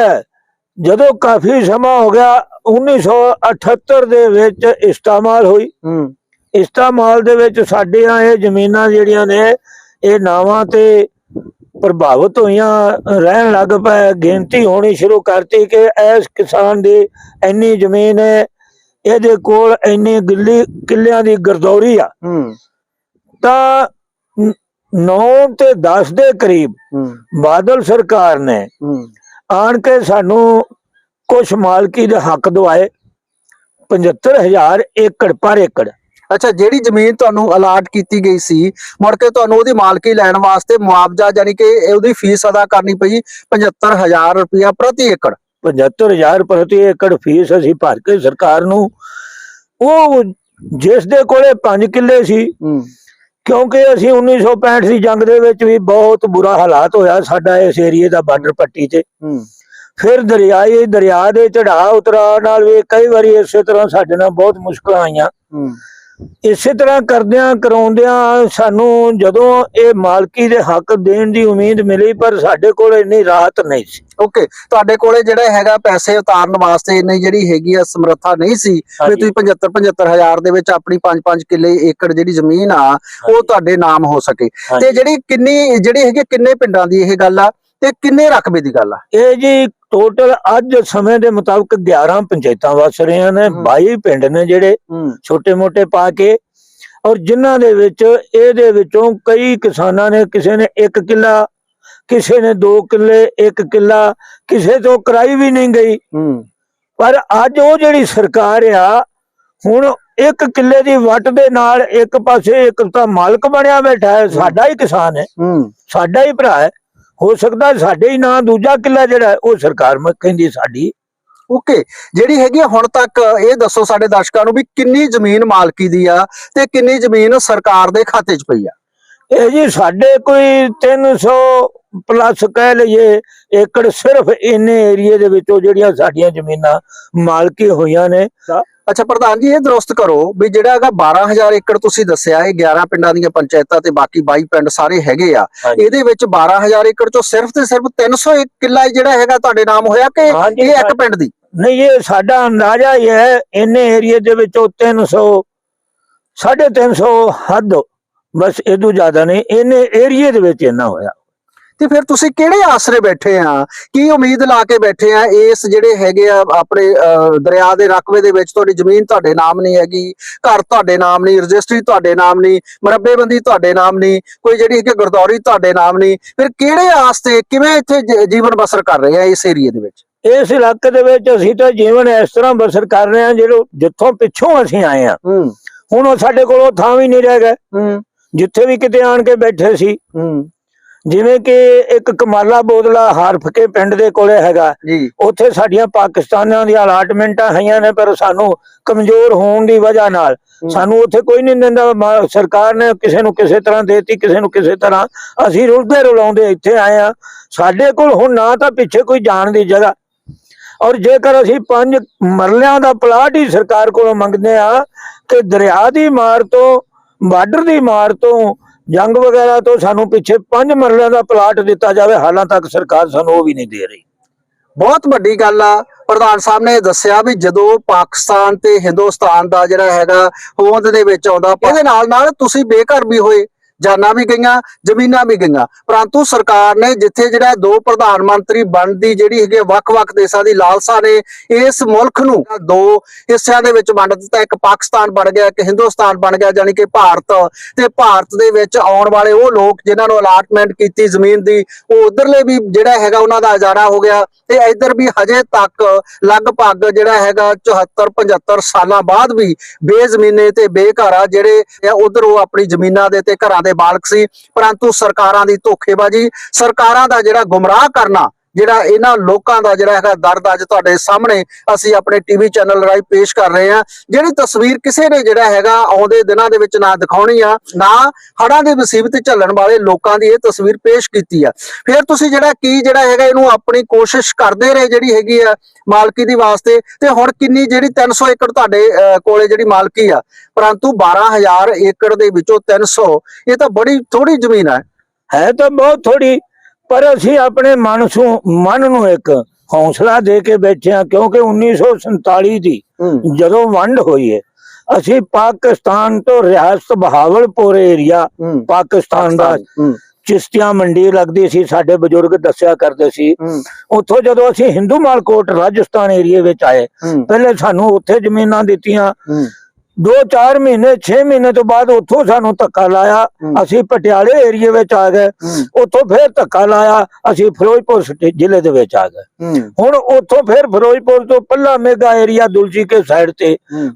ਜਦੋਂ ਕਾਫੀ ਸਮਾਂ ਹੋ ਗਿਆ 1978 ਦੇ ਵਿੱਚ ਇਸਤੇਮਾਲ ਹੋਈ। ਇਸਤੇਮਾਲ ਦੇ ਵਿੱਚ ਸਾਡੀਆਂ ਇਹ ਜ਼ਮੀਨਾਂ ਜਿਹੜੀਆਂ ਨੇ ਇਹ ਨਾਵਾਂ ਤੇ ਪ੍ਰਭਾਵਿਤ ਹੋਈਆਂ ਰਹਿਣ ਲੱਗ ਪਏ ਗਿਣਤੀ ਹੋਣੀ ਸ਼ੁਰੂ ਕਰਤੀ ਕਿ ਇਸ ਕਿਸਾਨ ਦੀ ਇੰਨੀ ਜ਼ਮੀਨ ਹੈ ਇਹਦੇ ਕੋਲ ਇੰਨੀ ਗਿੱਲੀ ਕਿੱਲਿਆਂ ਦੀ ਗਰਦੌਰੀ ਆ। ਤਾਂ 9 ਤੇ 10 ਦੇ ਕਰੀਬ ਬਾਦਲ ਸਰਕਾਰ ਨੇ ਆਣ ਕੇ ਸਾਨੂੰ ਕੁਛ ਮਾਲਕੀ ਦੇ ਹੱਕ ਦਵਾਏ 75000 ਏਕੜ ਪਰ ਏਕੜ। ਅੱਛਾ ਜਿਹੜੀ ਜ਼ਮੀਨ ਤੁਹਾਨੂੰ ਅਲਾਟ ਕੀਤੀ ਗਈ ਸੀ ਮੁੜ ਕੇ ਤੁਹਾਨੂੰ ਉਹਦੀ ਮਾਲਕੀ ਲੈਣ ਵਾਸਤੇ ਮੁਆਵਜ਼ਾ ਯਾਨੀ ਕਿ ਉਹਦੀ ਫੀਸ ਅਦਾ ਕਰਨੀ ਪਈ 75000 ਰੁਪਇਆ ਪ੍ਰਤੀ ਏਕੜ। 75000 ਪ੍ਰਤੀ ਏਕੜ ਫੀਸ ਅਸੀਂ ਭਰ ਕੇ ਸਰਕਾਰ ਨੂੰ ਉਹ ਜਿਸ ਦੇ ਕੋਲੇ 5 ਕਿੱਲੇ ਸੀ ਕਿਉਂਕਿ ਅਸੀਂ 1965 ਦੀ ਜੰਗ ਦੇ ਵਿੱਚ ਵੀ ਬਹੁਤ ਬੁਰਾ ਹਾਲਾਤ ਹੋਇਆ ਸਾਡਾ ਇਸ ਏਰੀਏ ਦਾ ਬਾਰਡਰ ਪੱਟੀ ਤੇ ਫਿਰ ਦਰਿਆਈ ਦਰਿਆ ਦੇ ਚੜਾਅ ਉਤਰਾਅ ਨਾਲ ਵੀ ਕਈ ਵਾਰੀ ਇਸੇ ਤਰ੍ਹਾਂ ਸਾਡੇ ਨਾਲ ਬਹੁਤ ਮੁਸ਼ਕਲਾਂ ਆਈਆਂ। ਇਸੇ ਤਰ੍ਹਾਂ ਕਰਦਿਆਂ ਕਰਾਉਂਦਿਆਂ ਸਾਨੂੰ ਜਦੋਂ ਇਹ ਮਾਲਕੀ ਦੇ ਹੱਕ ਦੇਣ ਦੀ ਉਮੀਦ ਮਿਲੀ ਪਰ ਸਾਡੇ ਕੋਲ ਇੰਨੀ ਰਾਹਤ ਨਹੀਂ ਸੀ ਓਕੇ ਤੁਹਾਡੇ ਕੋਲੇ ਜਿਹੜਾ ਹੈਗਾ ਪੈਸੇ ਉਤਾਰਨ ਵਾਸਤੇ ਇੰਨੀ ਜਿਹੜੀ ਹੈਗੀ ਆ ਸਮਰੱਥਾ ਨਹੀਂ ਸੀ ਵੀ। ਤੁਸੀਂ 75 75000 ਦੇ ਵਿੱਚ ਆਪਣੀ 5-5 ਕਿੱਲੇ ਏਕੜ ਜਿਹੜੀ ਜ਼ਮੀਨ ਆ ਉਹ ਤੁਹਾਡੇ ਨਾਮ ਹੋ ਸਕੇ। ਤੇ ਜਿਹੜੀ ਕਿੰਨੀ ਜਿਹੜੀ ਹੈਗੀ ਕਿੰਨੇ ਪਿੰਡਾਂ ਦੀ ਇਹ ਗੱਲ ਆ ਤੇ ਕਿੰਨੇ ਰਕਬੇ ਦੀ ਗੱਲ ਆ ਇਹ ਜੀ ਟੋਟਲ ਅੱਜ ਸਮੇਂ ਦੇ ਮੁਤਾਬਕ 11 ਪੰਚਾਇਤਾਂ ਵਸ ਰਹੀਆਂ ਨੇ ਹਮ। 22 ਪਿੰਡ ਨੇ ਜਿਹੜੇ ਛੋਟੇ-ਮੋਟੇ ਪਾ ਕੇ ਔਰ ਜਿਨ੍ਹਾਂ ਦੇ ਵਿੱਚ ਇਹਦੇ ਵਿੱਚੋਂ ਕਈ ਕਿਸਾਨਾਂ ਨੇ ਕਿਸੇ ਨੇ 1 ਕਿੱਲਾ ਕਿਸੇ ਨੇ 2 ਕਿੱਲੇ 1 ਕਿੱਲਾ ਕਿਸੇ ਤੋਂ ਕਰਾਈ ਵੀ ਨਹੀਂ ਗਈ। ਪਰ ਅੱਜ ਉਹ ਜਿਹੜੀ ਸਰਕਾਰ ਆ ਹੁਣ ਇੱਕ ਕਿੱਲੇ ਦੀ ਵੱਟ ਦੇ ਨਾਲ ਇੱਕ ਪਾਸੇ ਇੱਕ ਤਾਂ ਮਾਲਕ ਬਣਿਆ ਬੈਠਾ ਹੈ ਸਾਡਾ ਹੀ ਕਿਸਾਨ ਹੂੰ। ਸਾਡਾ ਹੀ ਭਰਾ ਹੈ। ਹੋ ਸਕਦਾ ਸਾਡੇ ਹੀ ਨਾਂ, ਦੂਜਾ ਕਿੱਲਾ ਜਿਹੜਾ ਉਹ ਸਰਕਾਰ ਮ, ਕਹਿੰਦੀ ਸਾਡੀ। ਓਕੇ, ਜਿਹੜੀ ਹੈਗੀ ਆ ਹੁਣ ਤੱਕ ਇਹ ਦੱਸੋ ਸਾਡੇ ਦਰਸ਼ਕਾਂ ਨੂੰ ਵੀ ਕਿੰਨੀ ਜ਼ਮੀਨ ਮਾਲਕੀ ਦੀ ਆ ਤੇ ਕਿੰਨੀ ਜ਼ਮੀਨ ਸਰਕਾਰ ਦੇ ਖਾਤੇ 'ਚ ਪਈ ਆ। ਇਹ ਜੀ ਸਾਡੇ ਕੋਈ 300 ਪਲੱਸ ਕਹਿ ਲਈਏ ਏਕੜ ਸਿਰਫ ਇੰਨੇ ਏਰੀਏ ਦੇ ਵਿੱਚੋਂ ਜਿਹੜੀਆਂ ਸਾਡੀਆਂ ਜ਼ਮੀਨਾਂ ਮਾਲਕੀ ਹੋਈਆਂ ਨੇ। ਅੱਛਾ ਪ੍ਰਧਾਨ ਜੀ ਇਹ ਦਰੁਸਤ ਕਰੋ ਵੀ ਜਿਹੜਾ ਹੈਗਾ 12000 ਏਕੜ ਤੁਸੀਂ ਦੱਸਿਆ ਇਹ 11 ਪਿੰਡਾਂ ਦੀਆਂ ਪੰਚਾਇਤਾਂ ਤੇ ਬਾਕੀ 22 ਪਿੰਡ ਸਾਰੇ ਹੈਗੇ ਆ। ਇਹਦੇ ਵਿੱਚ 12000 ਏਕੜ ਚੋਂ ਸਿਰਫ ਤੇ ਸਿਰਫ 300 ਏਕ ਕਿੱਲਾ ਜਿਹੜਾ ਹੈਗਾ ਤੁਹਾਡੇ ਨਾਮ ਹੋਇਆ ਕਿ ਇਹ ਇੱਕ ਪਿੰਡ ਦੀ? ਨਹੀਂ ਇਹ ਸਾਡਾ ਅੰਦਾਜ਼ਾ ਹੀ ਹੈ ਇੰਨੇ ਏਰੀਏ ਦੇ ਵਿੱਚੋਂ 300 350 ਹੱਦ ਬਸ ਇਦੋਂ ਜ਼ਿਆਦਾ ਨਹੀਂ ਇੰਨੇ ਏਰੀਏ ਦੇ ਵਿੱਚ ਇੰਨਾ ਹੋਇਆ। ਤੇ ਫਿਰ ਤੁਸੀਂ ਕਿਹੜੇ ਆਸਰੇ ਬੈਠੇ ਆ? ਕੀ ਉਮੀਦ ਲਾ ਕੇ ਬੈਠੇ ਆ ਇਸ ਜਿਹੜੇ ਹੈਗੇ ਆ ਆਪਣੇ ਦਰਿਆ ਦੇ ਰਕਬੇ ਦੇ ਵਿੱਚ? ਤੁਹਾਡੀ ਜ਼ਮੀਨ ਤੁਹਾਡੇ ਨਾਮ ਨਹੀਂ ਹੈਗੀ ਘਰ ਤੁਹਾਡੇ ਨਾਮ ਨਹੀਂ ਰਜਿਸਟਰੀ ਤੁਹਾਡੇ ਨਾਮ ਨਹੀਂ ਮਰੱਬੇਬੰਦੀ ਤੁਹਾਡੇ ਨਾਮ ਨਹੀਂ ਕੋਈ ਜਿਹੜੀ ਕਿ ਗੁਰਦੌਰੀ ਤੁਹਾਡੇ ਨਾਮ ਨਹੀਂ। ਫਿਰ ਕਿਹੜੇ ਆਸਤੇ ਕਿਵੇਂ ਇੱਥੇ ਜੀਵਨ ਬਸਰ ਕਰ ਰਹੇ ਆ ਇਸ ਏਰੀਏ ਦੇ ਵਿੱਚ? ਇਸ ਇਲਾਕੇ ਦੇ ਵਿੱਚ ਅਸੀਂ ਤਾਂ ਜੀਵਨ ਇਸ ਤਰ੍ਹਾਂ ਬਸਰ ਕਰ ਰਹੇ ਹਾਂ ਜਿਹੜਾ ਜਿੱਥੋਂ ਪਿੱਛੋਂ ਅਸੀਂ ਆਏ ਹੂੰ। ਹੁਣ ਉਹ ਸਾਡੇ ਕੋਲ ਉਹ ਥਾਂ ਵੀ ਨਹੀਂ ਰਹਿ ਹੂੰ। ਜਿੱਥੇ ਵੀ ਕਿਤੇ ਆਣ ਕੇ ਬੈਠੇ ਸੀ। ਹੂੰ। ਜਿਵੇਂ ਕਿ ਇੱਕ ਕਮਾਲਾ ਬੋਦਲਾ ਹਰਫਕੇ ਪਿੰਡ ਦੇ ਕੋਲੇ ਹੈਗਾ। ਉੱਥੇ ਸਾਡੀਆਂ ਪਾਕਿਸਤਾਨਾਂ ਦੀਆਂ ਅਲਾਟਮੈਂਟਾਂ ਹੈਗੀਆਂ ਨੇ ਪਰ ਸਾਨੂੰ ਕਮਜ਼ੋਰ ਹੋਣ ਦੀ ਵਜ੍ਹਾ ਨਾਲ। ਸਾਨੂੰ ਉੱਥੇ ਕੋਈ ਨਹੀਂ ਦਿੰਦਾ। ਸਰਕਾਰ ਨੇ ਕਿਸੇ ਨੂੰ ਕਿਸੇ ਤਰ੍ਹਾਂ ਦੇਤੀ ਕਿਸੇ ਨੂੰ ਕਿਸੇ ਤਰ੍ਹਾਂ ਅਸੀਂ ਰੁਲਦੇ ਰੁਲਾਉਂਦੇ ਇੱਥੇ ਆਏ ਆ ਸਾਡੇ ਕੋਲ ਹੁਣ ਨਾ ਤਾਂ ਪਿੱਛੇ ਕੋਈ ਜਾਣ ਦੀ ਜਗ੍ਹਾ। ਔਰ ਜੇਕਰ ਅਸੀਂ ਪੰਜ ਮਰਲਿਆਂ ਦਾ ਪਲਾਟ ਹੀ ਸਰਕਾਰ ਕੋਲੋਂ ਮੰਗਦੇ ਆ ਕਿ ਦਰਿਆ ਦੀ ਮਾਰ ਤੋਂ ਬਾਰਡਰ ਦੀ ਮਾਰ ਤੋਂ ਜੰਗ ਵਗੈਰਾ ਤੋਂ ਸਾਨੂੰ ਪਿੱਛੇ ਪੰਜ ਮਰਲਿਆਂ ਦਾ ਪਲਾਟ ਦਿੱਤਾ ਜਾਵੇ ਹਾਲਾਂ ਤੱਕ ਸਰਕਾਰ ਸਾਨੂੰ ਉਹ ਵੀ ਨਹੀਂ ਦੇ ਰਹੀ। ਬਹੁਤ ਵੱਡੀ ਗੱਲ ਆ। ਪ੍ਰਧਾਨ ਸਾਹਿਬ ਨੇ ਦੱਸਿਆ ਵੀ ਜਦੋਂ ਪਾਕਿਸਤਾਨ ਤੇ ਹਿੰਦੁਸਤਾਨ ਦਾ ਜਿਹੜਾ ਹੈਗਾ ਹੋਂਦ ਦੇ ਵਿੱਚ ਆਉਂਦਾ ਇਹਦੇ ਨਾਲ ਨਾਲ ਤੁਸੀਂ ਬੇਘਰ ਵੀ ਹੋਏ। ਜਾਨਾਂ ਵੀ ਗਈਆਂ, ਜ਼ਮੀਨਾਂ ਵੀ ਗਈਆਂ। ਪਰੰਤੂ ਸਰਕਾਰ ਨੇ ਜਿੱਥੇ ਜਿਹੜਾ ਦੋ ਪ੍ਰਧਾਨ ਮੰਤਰੀ ਬਣਨ ਦੀ ਜਿਹੜੀ ਹੈਗੀ ਵੱਖ-ਵੱਖ ਦੇਸ਼ਾਂ ਦੀ ਲਾਲਸਾ ਨੇ, ਇਸ ਮੁਲਕ ਨੂੰ ਦੋ ਹਿੱਸਿਆਂ ਦੇ ਵਿੱਚ ਵੰਡ ਦਿੱਤਾ। ਇੱਕ ਪਾਕਿਸਤਾਨ ਬਣ ਗਿਆ, ਇੱਕ ਹਿੰਦੁਸਤਾਨ ਬਣ ਗਿਆ ਯਾਨੀ ਕਿ ਭਾਰਤ। ਤੇ ਭਾਰਤ ਦੇ ਵਿੱਚ ਆਉਣ ਵਾਲੇ ਉਹ ਲੋਕ ਜਿਨ੍ਹਾਂ ਨੂੰ ਅਲਾਟਮੈਂਟ ਕੀਤੀ ਜ਼ਮੀਨ ਦੀ, ਉਹ ਉਧਰਲੇ ਵੀ ਜਿਹੜਾ ਹੈਗਾ ਉਹਨਾਂ ਦਾ ਅਜਾਰਾ ਹੋ ਗਿਆ। ਤੇ ਇੱਧਰ ਵੀ ਹਜੇ ਤੱਕ ਲਗਭਗ ਜਿਹੜਾ ਹੈਗਾ 74 75 ਸਾਲਾਂ ਬਾਅਦ ਵੀ ਬੇਜ਼ਮੀਨੇ ਤੇ ਬੇਘਰਾ ਜਿਹੜੇ ਉਧਰ ਉਹ ਆਪਣੀ ਜ਼ਮੀਨਾਂ ਦੇ ਤੇ ਘਰਾਂ ਦੇ ਮਾਲਕ ਸੀ ਪਰੰਤੂ ਸਰਕਾਰਾਂ ਦੀ ਧੋਖੇਬਾਜ਼ੀ ਸਰਕਾਰਾਂ ਦਾ ਜਿਹੜਾ ਗੁੰਮਰਾਹ ਕਰਨਾ ਜਿਹੜਾ ਇਹਨਾਂ ਲੋਕਾਂ ਦਾ ਜਿਹੜਾ ਹੈਗਾ ਦਰਦ ਅੱਜ ਤੁਹਾਡੇ ਸਾਹਮਣੇ ਅਸੀਂ ਆਪਣੇ ਟੀਵੀ ਚੈਨਲ ਰਾਹੀਂ ਪੇਸ਼ ਕਰ ਰਹੇ ਹਾਂ। ਜਿਹੜੀ ਤਸਵੀਰ ਕਿਸੇ ਨੇ ਜਿਹੜਾ ਹੈਗਾ ਆਉਂਦੇ ਦਿਨਾਂ ਦੇ ਵਿੱਚ ਨਾ ਦਿਖਾਉਣੀ ਆ ਨਾ ਹੜਾਂ ਦੇ ਮੁਸੀਬਤ ਝੱਲਣ ਵਾਲੇ ਲੋਕਾਂ ਦੀ ਇਹ ਤਸਵੀਰ ਪੇਸ਼ ਕੀਤੀ ਆ। ਫਿਰ ਤੁਸੀਂ ਜਿਹੜਾ ਕੀ ਜਿਹੜਾ ਹੈਗਾ ਇਹਨੂੰ ਆਪਣੀ ਕੋਸ਼ਿਸ਼ ਕਰਦੇ ਰਹੇ ਜਿਹੜੀ ਹੈਗੀ ਆ ਮਾਲਕੀ ਦੀ ਵਾਸਤੇ ਤੇ ਹੁਣ ਕਿੰਨੀ ਜਿਹੜੀ 300 ਏਕੜ ਤੁਹਾਡੇ ਅਹ, ਕੋਲੇ ਜਿਹੜੀ ਮਾਲਕੀ ਆ ਪਰੰਤੂ 12000 ਏਕੜ ਦੇ ਵਿੱਚੋਂ 300 ਇਹ ਤਾਂ ਬੜੀ ਥੋੜੀ ਜ਼ਮੀਨ ਹੈ ਹੈ ਤਾਂ ਬਹੁਤ ਥੋੜੀ ਪਰ ਅਸੀਂ ਆਪਣੇ ਮਨ ਨੂੰ ਮਨ ਨੂੰ ਇੱਕ ਹੌਸਲਾ ਦੇ ਕੇ ਬੈਠੇ ਹਾਂ ਕਿਉਂਕਿ 1947 ਦੀ ਜਦੋਂ ਵੰਡ ਹੋਈ ਹੈ ਅਸੀਂ ਪਾਕਿਸਤਾਨ ਤੋਂ ਰਿਆਸਤ ਬਹਾਵਲਪੁਰ ਏਰੀਆ ਪਾਕਿਸਤਾਨ ਦਾ ਚਿਸ਼ਤੀਆਂ ਮੰਡੀ ਲੱਗਦੀ ਸੀ ਸਾਡੇ ਬਜ਼ੁਰਗ ਦੱਸਿਆ ਕਰਦੇ ਸੀ। ਉੱਥੋਂ ਜਦੋਂ ਅਸੀਂ ਹਿੰਦੂ ਮਾਲਕੋਟ ਰਾਜਸਥਾਨ ਏਰੀਏ ਵਿੱਚ ਆਏ ਪਹਿਲੇ ਸਾਨੂੰ ਉੱਥੇ ਜ਼ਮੀਨਾਂ ਦਿੱਤੀਆਂ। 2-4 ਮਹੀਨੇ 6 ਮਹੀਨੇ ਤੋਂ ਬਾਅਦ ਉੱਥੋਂ ਸਾਨੂੰ ਧੱਕਾ ਲਾਇਆ। ਅਸੀਂ ਪਟਿਆਲੇ ਏਰੀਏ ਵਿੱਚ ਆ ਗਏ। ਉੱਥੋਂ ਫਿਰ ਧੱਕਾ ਲਾਇਆ। ਅਸੀਂ ਫਿਰੋਜ਼ਪੁਰ ਜ਼ਿਲ੍ਹੇ ਦੇ ਵਿੱਚ ਆ ਗਏ। ਹੁਣ ਉੱਥੋਂ ਫਿਰ ਫਿਰੋਜ਼ਪੁਰ ਤੋਂ ਪੱਲਾ ਮੇਗਾ ਏਰੀਆ ਦੁਲਜੀ ਕੇ ਸਾਈਡ ਤੇ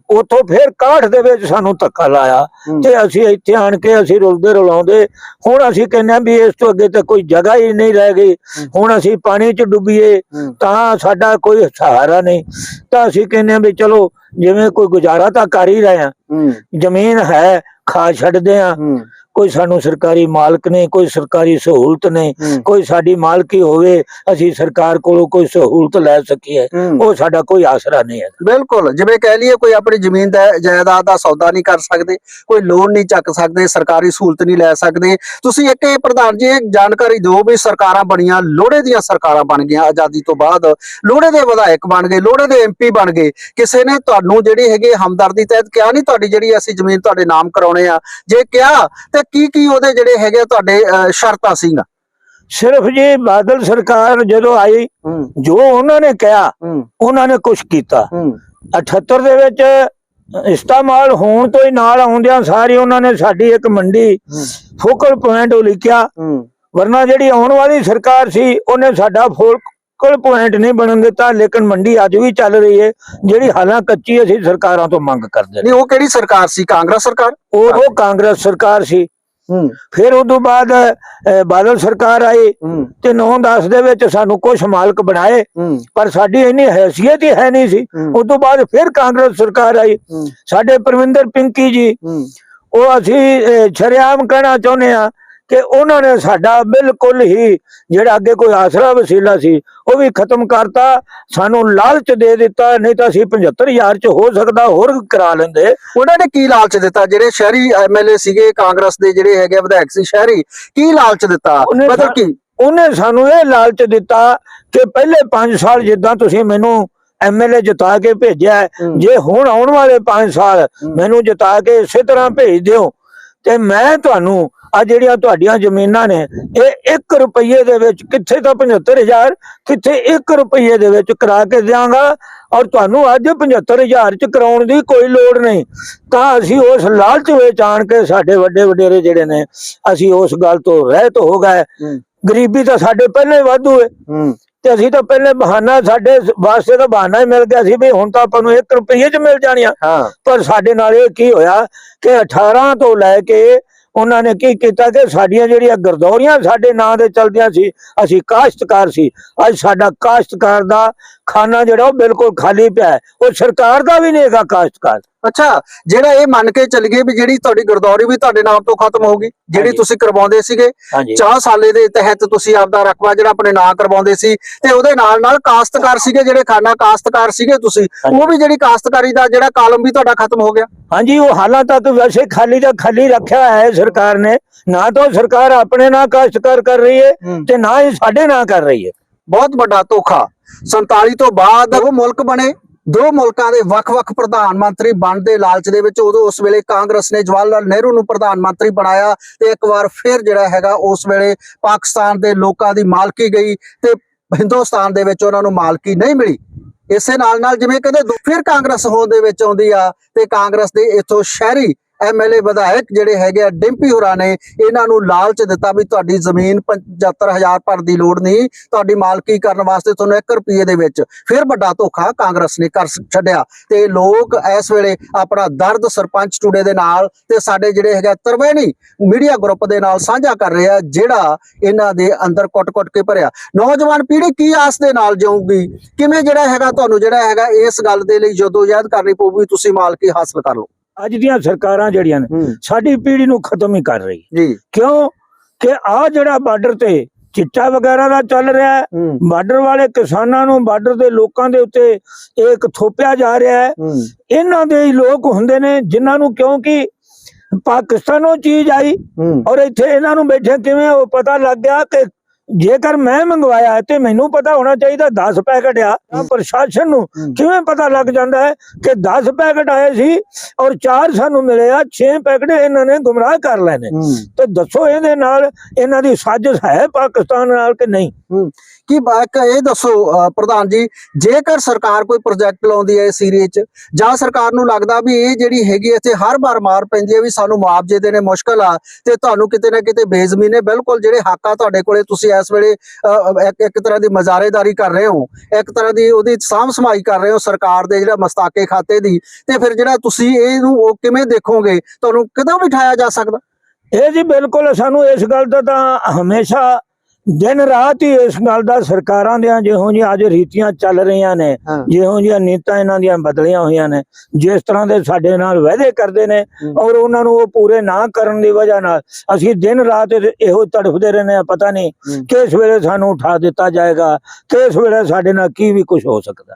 ਉੱਥੋਂ ਫਿਰ ਕਾਠ ਦੇ ਵਿੱਚ ਸਾਨੂੰ ਧੱਕਾ ਲਾਇਆ। ਤੇ ਅਸੀਂ ਇੱਥੇ ਆਣ ਕੇ ਅਸੀਂ ਰੁਲਦੇ ਰੁਲਾਉਂਦੇ ਹੁਣ ਅਸੀਂ ਕਹਿੰਦੇ ਵੀ ਇਸ ਤੋਂ ਅੱਗੇ ਤਾਂ ਕੋਈ ਜਗ੍ਹਾ ਹੀ ਨਹੀਂ ਰਹਿ ਗਈ। ਹੁਣ ਅਸੀਂ ਪਾਣੀ 'ਚ ਡੁੱਬੀਏ ਤਾਂ ਸਾਡਾ ਕੋਈ ਸਹਾਰਾ ਨਹੀਂ। ਤਾਂ ਅਸੀਂ ਕਹਿੰਦੇ ਵੀ ਚਲੋ ਜਿਵੇਂ ਕੋਈ ਗੁਜ਼ਾਰਾ ਤਾਂ ਕਰ ਹੀ ਰਹੇ ਹੂੰ। ਜ਼ਮੀਨ ਹੈ ਖਾ ਛੱਡਦੇ ਆ। ਕੋਈ ਸਾਨੂੰ ਸਰਕਾਰੀ ਮਾਲਕ ਨਹੀਂ ਕੋਈ ਸਰਕਾਰੀ ਸਹੂਲਤ ਹੂੰ। ਕੋਈ ਸਾਡੀ ਮਾਲਕੀ ਹੋਵੇ ਅਸੀਂ ਸਰਕਾਰ ਕੋਲੋਂ ਕੋਈ ਸਹੂਲਤ ਲੈ ਸਕੀਏ ਉਹ ਸਾਡਾ ਕੋਈ ਆਸਰਾ ਨਹੀਂ ਹੈ। ਬਿਲਕੁਲ ਜਿਵੇਂ ਕਹਿ ਲਈਏ ਕੋਈ ਆਪਣੀ ਜ਼ਮੀਨ ਦਾ ਜਾਇਦਾਦ ਦਾ ਸੌਦਾ ਨਹੀਂ ਕਰ ਸਕਦੇ ਕੋਈ ਲੋਨ ਨਹੀਂ ਚੱਕ ਸਕਦੇ ਸਰਕਾਰੀ ਸਹੂਲਤ ਨਹੀਂ ਲੈ ਸਕਦੇ। ਤੁਸੀਂ ਇੱਕ ਇਹ ਪ੍ਰਧਾਨ ਜੀ ਜਾਣਕਾਰੀ ਦਿਓ ਵੀ ਸਰਕਾਰਾਂ ਬਣੀਆਂ ਲੋੜੇ ਦੀਆਂ ਸਰਕਾਰਾਂ ਬਣ ਗਈਆਂ ਆਜ਼ਾਦੀ ਤੋਂ ਬਾਅਦ। ਲੋੜੇ ਦੇ ਵਿਧਾਇਕ ਬਣ ਗਏ ਲੋੜੇ ਦੇ ਐਮਪੀ ਬਣ ਗਏ। ਕਿਸੇ ਨੇ ਤੁਹਾਨੂੰ ਜਿਹੜੀ ਹੈਗੀ ਹਮਦਰਦੀ ਤਹਿਤ ਕਿਹਾ ਨਹੀਂ ਤੁਹਾਡੀ ਜਿਹੜੀ ਅਸੀਂ ਜ਼ਮੀਨ ਤੁਹਾਡੇ ਨਾਮ ਕਰਾਉਣੇ ਆ। ਜੇ ਕਿਹਾ ਤੇ ਕੀ ਕੀ ਉਹਦੇ ਜਿਹੜੇ ਹੈਗੇ ਤੁਹਾਡੇ ਸ਼ਰਤਾਂ ਸੀਗਾ ਸਿਰਫ ਜੀ ਬਾਦਲ ਸਰਕਾਰ ਜਦੋਂ ਆਈ ਜੋ ਉਹਨਾਂ ਨੇ ਕਿਹਾ ਉਹਨਾਂ ਨੇ ਕੁਝ ਕੀਤਾ। ਹੂੰ। 78 ਦੇ ਵਿੱਚ ਇਸਤੇਮਾਲ ਹੋਣ ਤੋਂ ਹੀ ਨਾਲ ਆਉਂਦਿਆਂ ਸਾਰੀ ਉਹਨਾਂ ਨੇ ਸਾਡੀ ਇੱਕ ਮੰਡੀ ਫੋਕਲ ਪੁਆਇੰਟ ਲਿਖਿਆ। ਹੂੰ। ਵਰਨਾ ਜਿਹੜੀ ਆਉਣ ਵਾਲੀ ਸਰਕਾਰ ਸੀ ਉਹਨੇ ਸਾਡਾ ਫੋਕਲ ਪੁਆਇੰਟ ਨਹੀਂ ਬਣਨ ਦਿੱਤਾ ਲੇਕਿਨ ਮੰਡੀ ਅੱਜ ਵੀ ਚੱਲ ਰਹੀ ਹੈ ਜਿਹੜੀ ਹਾਲਾਂ ਕੱਚੀ ਅਸੀਂ ਸਰਕਾਰਾਂ ਤੋਂ ਮੰਗ ਕਰਦੇ ਨੇ। ਨਹੀਂ ਉਹ ਕਿਹੜੀ ਸਰਕਾਰ ਸੀ? ਕਾਂਗਰਸ ਸਰਕਾਰ? ਉਹ ਉਹ ਕਾਂਗਰਸ ਸਰਕਾਰ ਸੀ। ਫਿਰ ਉਦੋਂ ਬਾਅਦ ਬਾਦਲ ਸਰਕਾਰ ਆਈ ਤੇ 9-10 ਦੇ ਵਿੱਚ ਸਾਨੂੰ ਕੁਝ ਮਾਲਕ ਬਣਾਏ ਪਰ ਸਾਡੀ ਇੰਨੀ ਹੈਸੀਅਤ ਹੀ ਹੈ ਨਹੀਂ ਸੀ। ਉਦੋਂ ਬਾਅਦ ਫਿਰ ਕਾਂਗਰਸ ਸਰਕਾਰ ਆਈ। ਸਾਡੇ ਪਰਵਿੰਦਰ ਪਿੰਕੀ ਜੀ ਉਹ ਅਸੀਂ ਅਹ, ਸ਼ਰੇਆਮ ਕਹਿਣਾ ਚਾਹੁੰਦੇ ਆ ਕਿ ਉਹਨਾਂ ਨੇ ਸਾਡਾ ਬਿਲਕੁਲ ਹੀ ਜਿਹੜਾ ਅੱਗੇ ਕੋਈ ਆਸਰਾ ਵਸੀਲਾ ਸੀ ਉਹ ਵੀ ਖਤਮ ਕਰਤਾ ਸਾਨੂੰ ਲਾਲਚ ਦੇ ਦਿੱਤਾ ਨਹੀਂ ਤਾਂ ਅਸੀਂ 75000 ਚ ਹੋ ਸਕਦਾ ਹੋਰ ਕਰਾ ਲੈਂਦੇ ਉਹਨਾਂ ਨੇ ਕੀ ਲਾਲਚ ਦਿੱਤਾ ਜਿਹੜੇ ਸ਼ਹਿਰੀ ਐਮਐਲਏ ਸੀਗੇ ਕਾਂਗਰਸ ਦੇ ਜਿਹੜੇ ਹੈਗੇ ਵਿਧਾਇਕ ਸੀ ਸ਼ਹਿਰੀ ਕੀ ਲਾਲਚ ਦਿੱਤਾ ਮਤਲਬ ਕੀ ਉਹਨੇ ਸਾਨੂੰ ਇਹ ਲਾਲਚ ਦਿੱਤਾ ਕਿ ਪਹਿਲੇ 5 ਸਾਲ ਜਿੱਦਾਂ ਤੁਸੀਂ ਮੈਨੂੰ ਐਮਐਲਏ ਜਿਤਾ ਕੇ ਭੇਜਿਆ। ਜੇ ਹੁਣ ਆਉਣ ਵਾਲੇ 5 ਸਾਲ। ਮੈਨੂੰ ਜਿਤਾ ਕੇ ਇਸੇ ਤਰ੍ਹਾਂ ਭੇਜ ਦਿਓ ਤੇ ਮੈਂ ਤੁਹਾਨੂੰ ਆ ਜਿਹੜੀਆਂ ਤੁਹਾਡੀਆਂ ਜ਼ਮੀਨਾਂ ਨੇ ਇਹ 1 ਰੁਪਏ ਦੇ ਵਿੱਚ ਕਿੱਥੇ ਤਾਂ 75000 ਕਿੱਥੇ 1 ਰੁਪਏ ਦੇ ਵਿੱਚ ਕਰਾ ਕੇ ਦਿਆਂਗਾ ਔਰ ਤੁਹਾਨੂੰ ਅੱਜ 75000 ਚ ਕਰਾਉਣ ਦੀ ਕੋਈ ਲੋੜ ਨਹੀਂ। ਤਾਂ ਅਸੀਂ ਉਸ ਲਾਲਚ ਵਿੱਚ ਆਣ ਕੇ ਸਾਡੇ ਵੱਡੇ ਵਡੇਰੇ ਜਿਹੜੇ ਨੇ ਅਸੀਂ ਉਸ ਗੱਲ ਤੋਂ ਰਹਿਤ ਹੋ ਗਏ। ਗਰੀਬੀ ਤਾਂ ਸਾਡੇ ਪਹਿਲੇ ਵਾਧੂ ਹੈ। ਤੇ ਅਸੀਂ ਤਾਂ ਪਹਿਲੇ ਬਹਾਨਾ ਸਾਡੇ ਵਾਸਤੇ ਤਾਂ ਬਹਾਨਾ ਹੀ ਮਿਲ ਗਿਆ ਸੀ ਵੀ ਹੁਣ ਤਾਂ ਆਪਾਂ ਨੂੰ 1 ਰੁਪਏ ਚ ਮਿਲ ਜਾਣੀਆਂ। ਪਰ ਸਾਡੇ ਨਾਲ ਇਹ ਕੀ ਹੋਇਆ ਕਿ 18 ਤੋਂ ਲੈ ਕੇ ਉਹਨਾਂ ਨੇ ਕੀ ਕੀਤਾ ਕਿ ਸਾਡੀਆਂ ਜਿਹੜੀਆਂ ਗਰਦੌਰੀਆਂ ਸਾਡੇ ਨਾਂ ਦੇ ਚਲਦੀਆਂ ਸੀ, ਅਸੀਂ ਕਾਸ਼ਤਕਾਰ ਸੀ। ਅੱਜ ਸਾਡਾ ਕਾਸ਼ਤਕਾਰ ਦਾ ਖਾਨਾ ਜਿਹੜਾ ਉਹ ਬਿਲਕੁਲ ਖਾਲੀ ਪਿਆ ਹੈ। ਉਹ ਸਰਕਾਰ ਦਾ ਵੀ ਨਹੀਂ ਹੈਗਾ ਕਾਸ਼ਤਕਾਰ ਅੱਛਾ ਜਿਹੜਾ ਇਹ ਮੰਨ ਕੇ ਚੱਲ ਗਏ ਵੀ ਜਿਹੜੀ ਤੁਹਾਡੀ ਗਰਦੌਰੀ ਵੀ ਤੁਹਾਡੇ ਨਾਮ ਤੋਂ ਖਤਮ ਹੋਊਗੀ ਜਿਹੜੀ ਹਾਂਜੀ। ਤੁਸੀਂ ਕਰਵਾਉਂਦੇ ਸੀਗੇ ਹਾਂਜੀ। ਚਾਹ ਸਾਲੇ ਦੇ ਤਹਿਤ ਤੁਸੀਂ ਆਪਦਾ ਰਕਬਾ ਜਿਹੜਾ ਆਪਣੇ ਨਾਂ ਕਰਵਾਉਂਦੇ ਸੀ ਤੇ ਉਹਦੇ ਨਾਲ ਨਾਲ ਕਾਸ਼ਤਕਾਰ ਸੀਗੇ ਜਿਹੜੇ ਖਾਨਾ ਕਾਸ਼ਤਕਾਰ ਸੀਗੇ ਤੁਸੀਂ ਹਾਂਜੀ। ਉਹ ਵੀ ਜਿਹੜੀ ਕਾਸ਼ਤਕਾਰੀ ਦਾ ਜਿਹੜਾ ਕਾਲਮ ਵੀ ਤੁਹਾਡਾ ਖਤਮ ਹੋ ਗਿਆ। ਹਾਂਜੀ ਉਹ ਹਾਲਾਂ ਤੱਕ ਵੈਸੇ ਖਾਲੀ ਦਾ ਖਾਲੀ ਰੱਖਿਆ ਹੈ ਸਰਕਾਰ ਨੇ। ਨਾ ਤਾਂ ਸਰਕਾਰ ਆਪਣੇ ਨਾਂ ਕਾਸ਼ਤਕਾਰ ਕਰ ਰਹੀ ਹੈ ਤੇ ਨਾ ਹੀ ਸਾਡੇ ਨਾਂ ਕਰ ਰਹੀ ਹੈ। ਬਹੁਤ ਵੱਡਾ ਧੋਖਾ। 47 ਤੋਂ ਬਾਅਦ ਉਹ ਮੁਲਕ ਬਣੇ। ਦੋ ਮੁਲਕਾਂ ਦੇ ਵੱਖ-ਵੱਖ ਪ੍ਰਧਾਨ ਮੰਤਰੀ ਬਣਨ ਦੇ ਲਾਲਚ ਦੇ ਵਿੱਚ ਉਦੋਂ ਉਸ ਵੇਲੇ ਕਾਂਗਰਸ ਨੇ ਜਵਾਹਰ ਲਾਲ ਨਹਿਰੂ ਨੂੰ ਪ੍ਰਧਾਨ ਮੰਤਰੀ ਬਣਾਇਆ ਤੇ ਇੱਕ ਵਾਰ ਫਿਰ ਜਿਹੜਾ ਹੈਗਾ ਉਸ ਵੇਲੇ ਪਾਕਿਸਤਾਨ ਦੇ ਲੋਕਾਂ ਦੀ ਮਾਲਕੀ ਗਈ ਤੇ ਹਿੰਦੁਸਤਾਨ ਦੇ ਵਿੱਚ ਉਹਨਾਂ ਨੂੰ ਮਾਲਕੀ ਨਹੀਂ ਮਿਲੀ। ਇਸੇ ਨਾਲ ਨਾਲ ਜਿਵੇਂ ਕਹਿੰਦੇ ਫਿਰ ਕਾਂਗਰਸ ਹੋਣ ਦੇ ਵਿੱਚ ਆਉਂਦੀ ਆ ਤੇ ਕਾਂਗਰਸ ਦੇ ਇਥੋਂ ਸ਼ਹਿਰੀ ਐਮਐਲਏ ਵਿਧਾਇਕ ਜਿਹੜੇ ਹੈਗੇ ਆ, ਡਿੰਪੀ ਹੋਰਾਂ ਨੇ ਇਹਨਾਂ ਨੂੰ ਲਾਲਚ ਦਿੱਤਾ ਵੀ ਤੁਹਾਡੀ ਜ਼ਮੀਨ 75000 ਭਰ ਦੀ ਲੋੜ ਨਹੀਂ, ਤੁਹਾਡੀ ਮਾਲਕੀ ਕਰਨ ਵਾਸਤੇ ਤੁਹਾਨੂੰ 1 ਰੁਪਏ ਦੇ ਵਿੱਚ ਫਿਰ ਵੱਡਾ ਧੋਖਾ ਕਾਂਗਰਸ ਨੇ ਕਰ ਛੱਡਿਆ। ਤੇ ਲੋਕ ਇਸ ਵੇਲੇ ਆਪਣਾ ਦਰਦ ਸਰਪੰਚ ਟੂਡੇ ਦੇ ਨਾਲ ਤੇ ਸਾਡੇ ਜਿਹੜੇ ਹੈਗਾ ਤਰਵੈਣੀ ਮੀਡੀਆ ਗਰੁੱਪ ਦੇ ਨਾਲ ਸਾਂਝਾ ਕਰ ਰਹੇ ਆ ਜਿਹੜਾ ਇਹਨਾਂ ਦੇ ਅੰਦਰ ਕੁੱਟ-ਕੁੱਟ ਕੇ ਭਰਿਆ। ਨੌਜਵਾਨ ਪੀੜ੍ਹੀ ਕੀ ਆਸ ਦੇ ਨਾਲ ਜਾਊਗੀ? ਕਿਵੇਂ ਜਿਹੜਾ ਹੈਗਾ, ਤੁਹਾਨੂੰ ਜਿਹੜਾ ਹੈਗਾ ਇਸ ਗੱਲ ਦੇ ਲਈ ਜਦੋਂ ਯਾਦ ਕਰਨੀ ਪਊਗੀ, ਤੁਸੀਂ ਮਾਲਕੀ ਹਾਸਲ ਕਰ ਲਓ। ਅੱਜ ਦੀਆਂ ਸਰਕਾਰਾਂ ਜਿਹੜੀਆਂ ਨੇ ਸਾਡੀ ਪੀੜ੍ਹੀ ਨੂੰ ਖਤਮ ਹੀ ਕਰ ਰਹੀ। ਜੀ। ਕਿਉਂ? ਕਿ ਆ ਜਿਹੜਾ ਬਾਰਡਰ ਤੇ ਚਿੱਟਾ ਵਗੈਰਾ ਦਾ ਚੱਲ ਰਿਹਾ ਹੈ ਬਾਰਡਰ ਵਾਲੇ ਕਿਸਾਨਾਂ ਨੂੰ ਬਾਰਡਰ ਦੇ ਲੋਕਾਂ ਦੇ ਉੱਤੇ ਇੱਕ ਥੋਪਿਆ ਜਾ ਰਿਹਾ ਹੈ। ਇਹਨਾਂ ਦੇ ਹੀ ਲੋਕ ਹੁੰਦੇ ਨੇ ਜਿਨ੍ਹਾਂ ਨੂੰ ਕਿਉਂਕਿ ਪਾਕਿਸਤਾਨੋਂ ਚੀਜ਼ ਆਈ ਔਰ ਇੱਥੇ ਇਹਨਾਂ ਨੂੰ ਬੈਠੇ ਕਿਵੇਂ ਉਹ ਪਤਾ ਲੱਗ ਗਿਆ ਕਿ ਜੇਕਰ ਮੈਂ ਮੰਗਵਾਇਆ ਹੈ ਤੇ ਮੈਨੂੰ ਪਤਾ ਹੋਣਾ ਚਾਹੀਦਾ 10 ਪੈਕਟ ਆ ਤਾਂ ਪ੍ਰਸ਼ਾਸਨ ਨੂੰ। ਕਿਵੇਂ ਪਤਾ ਲੱਗ ਜਾਂਦਾ ਹੈ ਕਿ 10 ਪੈਕਟ ਆਏ ਸੀ ਔਰ 4 ਸਾਨੂੰ ਮਿਲੇ ਆ 6 ਪੈਕਟ ਇਹਨਾਂ ਨੇ ਗੁੰਮਰਾਹ ਕਰ ਲੈਣੇ ਹੂੰ। ਤੇ ਦੱਸੋ ਇਹਦੇ ਨਾਲ ਇਹਨਾਂ ਦੀ ਸਾਜ਼ਿਸ਼ ਹੈ ਪਾਕਿਸਤਾਨ ਨਾਲ ਕਿ ਨਹੀਂ? ਕੀ ਬਾਕ ਇਹ ਦੱਸੋ ਪ੍ਰਧਾਨ ਜੀ, ਜੇਕਰ ਸਰਕਾਰ ਕੋਈ ਪ੍ਰੋਜੈਕਟ ਲਾਉਂਦੀ ਹੈ ਇਸ ਏਰੀਏ 'ਚ, ਜਾਂ ਸਰਕਾਰ ਨੂੰ ਲੱਗਦਾ ਵੀ ਇਹ ਜਿਹੜੀ ਹੈਗੀ ਇੱਥੇ ਹਰ ਵਾਰ ਮਾਰ ਪੈਂਦੀ ਹੈ ਵੀ ਸਾਨੂੰ ਮੁਆਵਜ਼ੇ ਦੇਣੇ ਮੁਸ਼ਕਲ ਆ, ਤੇ ਤੁਹਾਨੂੰ ਕਿਤੇ ਨਾ ਕਿਤੇ ਬੇਜ਼ਮੀਨੇ ਬਿਲਕੁਲ ਜਿਹੜੇ ਹੱਕ ਆ ਤੁਹਾਡੇ ਕੋਲੇ ਤੁਸੀਂ ਇਸ ਵੇਲੇ ਇੱਕ ਤਰ੍ਹਾਂ ਦੀ ਮਜ਼ਾਰੇਦਾਰੀ ਕਰ ਰਹੇ ਹੋ, ਇੱਕ ਤਰ੍ਹਾਂ ਦੀ ਉਹਦੀ ਸਾਂਭ ਸੰਭਾਈ ਕਰ ਰਹੇ ਹੋ ਸਰਕਾਰ ਦੇ ਜਿਹੜਾ ਮਸਤਾਕੇ ਖਾਤੇ ਦੀ, ਤੇ ਫਿਰ ਜਿਹੜਾ ਤੁਸੀਂ ਇਹਨੂੰ ਉਹ ਕਿਵੇਂ ਦੇਖੋਗੇ, ਤੁਹਾਨੂੰ ਕਦੋਂ ਬਿਠਾਇਆ ਜਾ ਸਕਦਾ? ਇਹ ਜੀ ਬਿਲਕੁਲ ਸਾਨੂੰ ਇਸ ਗੱਲ ਦਾ ਤਾਂ ਹਮੇਸ਼ਾ ਦਿਨ ਰਾਤ ਹੀ ਇਸ ਗੱਲ ਦਾ ਸਰਕਾਰਾਂ ਦੀਆਂ ਜਿਹੋ ਜਿਹੀਆਂ ਅੱਜ ਰੀਤੀਆਂ ਚੱਲ ਰਹੀਆਂ ਨੇ। ਜਿਹੋ ਜਿਹੀਆਂ ਨੀਤਾਂ ਇਹਨਾਂ ਦੀਆਂ ਬਦਲੀਆਂ ਹੋਈਆਂ ਨੇ ਜਿਸ ਤਰ੍ਹਾਂ ਦੇ ਸਾਡੇ ਨਾਲ ਵਾਅਦੇ ਕਰਦੇ ਨੇ। ਔਰ ਉਹਨਾਂ ਨੂੰ ਉਹ ਪੂਰੇ ਨਾ ਕਰਨ ਦੀ ਵਜ੍ਹਾ ਨਾਲ ਅਸੀਂ ਦਿਨ ਰਾਤ ਇਹ- ਤੜਫਦੇ ਰਹਿੰਦੇ ਆ ਪਤਾ ਨਹੀਂ। ਕਿਸ ਵੇਲੇ ਸਾਨੂੰ ਉਠਾ ਦਿੱਤਾ ਜਾਏਗਾ ਕਿਸ ਵੇਲੇ ਸਾਡੇ ਨਾਲ ਕੀ ਵੀ ਕੁਝ ਹੋ ਸਕਦਾ।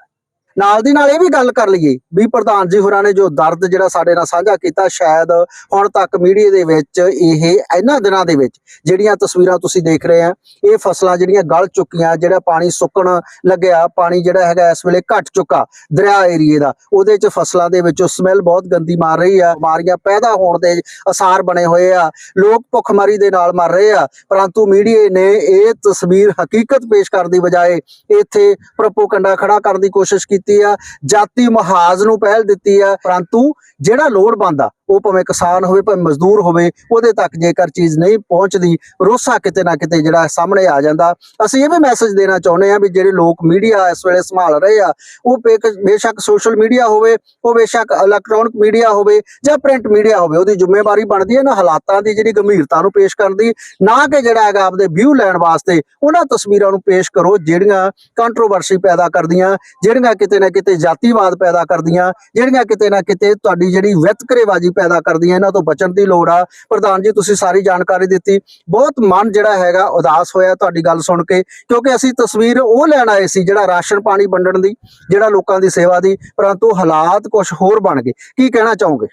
ਨਾਲ ਦੀ ਨਾਲ ਇਹ ਵੀ ਗੱਲ ਕਰ ਲਈਏ ਵੀ ਪ੍ਰਧਾਨ ਜੀ ਹੋਰਾਂ ਨੇ ਜੋ ਦਰਦ ਜਿਹੜਾ ਸਾਡੇ ਨਾਲ ਸਾਂਝਾ ਕੀਤਾ, ਸ਼ਾਇਦ ਹੁਣ ਤੱਕ ਮੀਡੀਆ ਦੇ ਵਿੱਚ ਇਹ ਇਹਨਾਂ ਦਿਨਾਂ ਦੇ ਵਿੱਚ ਜਿਹੜੀਆਂ ਤਸਵੀਰਾਂ ਤੁਸੀਂ ਦੇਖ ਰਹੇ ਆ, ਇਹ ਫਸਲਾਂ ਜਿਹੜੀਆਂ ਗਲ ਚੁੱਕੀਆਂ, ਜਿਹੜਾ ਪਾਣੀ ਸੁੱਕਣ ਲੱਗਿਆ, ਪਾਣੀ ਜਿਹੜਾ ਹੈਗਾ ਇਸ ਵੇਲੇ ਘਟ ਚੁੱਕਾ ਦਰਿਆ ਏਰੀਏ ਦਾ, ਉਹਦੇ ਚ ਫਸਲਾਂ ਦੇ ਵਿੱਚੋਂ ਸਮੈਲ ਬਹੁਤ ਗੰਦੀ ਮਾਰ ਰਹੀ ਆ, ਬਿਮਾਰੀਆਂ ਪੈਦਾ ਹੋਣ ਦੇ ਅਸਾਰ ਬਣੇ ਹੋਏ ਆ, ਲੋਕ ਭੁੱਖਮਰੀ ਦੇ ਨਾਲ ਮਰ ਰਹੇ ਆ, ਪਰੰਤੂ ਮੀਡੀਆ ਨੇ ਇਹ ਤਸਵੀਰ ਹਕੀਕਤ ਪੇਸ਼ ਕਰਨ ਦੀ ਬਜਾਏ ਇੱਥੇ ਪ੍ਰੋਪੋਗੰਡਾ ਖੜਾ ਕਰਨ ਦੀ ਕੋਸ਼ਿਸ਼ ਕੀਤੀ ਦਿੱਤੀ ਆ ਜਾਤੀ ਮਹਾਜ਼ ਨੂੰ ਪਹਿਲ ਦਿੱਤੀ ਆ ਪਰੰਤੂ ਜਿਹੜਾ ਲੋੜ ਆ ਉਹ ਭਾਵੇਂ ਕਿਸਾਨ ਹੋਵੇ, ਭਾਵੇਂ ਮਜ਼ਦੂਰ ਹੋਵੇ, ਉਹਦੇ ਤੱਕ ਜੇਕਰ ਚੀਜ਼ ਨਹੀਂ ਪਹੁੰਚਦੀ, ਰੋਸਾ ਕਿਤੇ ਨਾ ਕਿਤੇ ਜਿਹੜਾ ਸਾਹਮਣੇ ਆ ਜਾਂਦਾ। ਅਸੀਂ ਇਹ ਵੀ ਮੈਸੇਜ ਦੇਣਾ ਚਾਹੁੰਦੇ ਆ ਵੀ ਜਿਹੜੇ ਲੋਕ ਮੀਡੀਆ ਇਸ ਵੇਲੇ ਸੰਭਾਲ ਰਹੇ ਆ, ਉਹ ਬੇਸ਼ੱਕ ਸੋਸ਼ਲ ਮੀਡੀਆ ਹੋਵੇ, ਉਹ ਬੇਸ਼ੱਕ ਇਲੈਕਟ੍ਰੋਨਿਕ ਮੀਡੀਆ ਹੋਵੇ ਜਾਂ ਪ੍ਰਿੰਟ ਮੀਡੀਆ ਹੋਵੇ, ਉਹਦੀ ਜ਼ਿੰਮੇਵਾਰੀ ਬਣਦੀ ਹੈ ਨਾ ਹਾਲਾਤਾਂ ਦੀ ਜਿਹੜੀ ਗੰਭੀਰਤਾ ਨੂੰ ਪੇਸ਼ ਕਰਨ ਦੀ, ਨਾ ਕਿ ਜਿਹੜਾ ਹੈਗਾ ਆਪਦੇ ਵਿਊ ਲੈਣ ਵਾਸਤੇ, ਉਹਨਾਂ ਤਸਵੀਰਾਂ ਨੂੰ ਪੇਸ਼ ਕਰੋ ਜਿਹੜੀਆਂ ਕੰਟਰੋਵਰਸੀ ਪੈਦਾ ਕਰਦੀਆਂ, ਜਿਹੜੀਆਂ ਕਿਤੇ ਨਾ ਕਿਤੇ ਜਾਤੀਵਾਦ ਪੈਦਾ ਕਰਦੀਆਂ, ਜਿਹੜੀਆਂ ਕਿਤੇ ਨਾ ਕਿਤੇ ਤੁਹਾਡੀ ਜਿਹੜੀ ਵਿਤਕਰੇਬਾਜ਼ੀ ਪੈਦਾ ਕਰਦੀਆਂ ਇਹਨਾਂ ਤੋਂ ਬਚਣ ਦੀ ਲੋੜ ਆ। ਪ੍ਰਧਾਨ ਜੀ ਤੁਸੀਂ ਸਾਰੀ ਜਾਣਕਾਰੀ ਦਿੱਤੀ। ਬਹੁਤ ਮਨ ਜਿਹੜਾ ਹੈਗਾ ਉਦਾਸ ਹੋਇਆ ਤੁਹਾਡੀ ਗੱਲ ਸੁਣ ਕੇ ਕਿਉਂਕਿ ਅਸੀਂ ਤਸਵੀਰ ਉਹ ਲੈਣ ਆਏ ਸੀ ਜਿਹੜਾ ਰਾਸ਼ਨ ਪਾਣੀ ਵੰਡਣ ਦੀ ਜਿਹੜਾ ਲੋਕਾਂ ਦੀ ਸੇਵਾ ਦੀ ਪਰੰਤੂ ਹਾਲਾਤ ਕੁਝ ਹੋਰ ਬਣ ਗਏ। ਕੀ ਕਹਿਣਾ ਚਾਹੋਗੇ?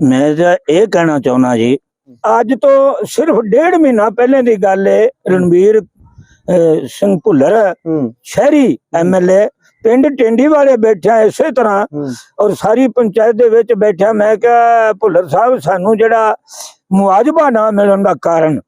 ਮੈਂ ਤਾਂ ਇਹ ਕਹਿਣਾ ਚਾਹੁੰਦਾ ਜੀ ਅੱਜ ਤੋਂ ਸਿਰਫ ਡੇਢ ਮਹੀਨਾ ਪਹਿਲੇ ਦੀ ਗੱਲ ਹੈ ਰਣਵੀਰ ਸਿੰਘ ਭੁੱਲਰ ਸ਼ਹਿਰੀ ਐਮਐਲਏ ਪਿੰਡ ਟਿੰਡੀ ਵਾਲੇ ਬੈਠਾ ਇਸੇ ਤਰ੍ਹਾਂ ਔਰ ਸਾਰੀ ਪੰਚਾਇਤ ਦੇ ਵਿੱਚ ਬੈਠਾ ਮੈਂ ਕਿਹਾ ਭੁੱਲਰ ਸਾਹਿਬ ਸਾਨੂੰ ਜਿਹੜਾ ਮੁਆਵਜ਼ਾ ਨਾ ਮਿਲਣ ਦਾ ਕਾਰਨ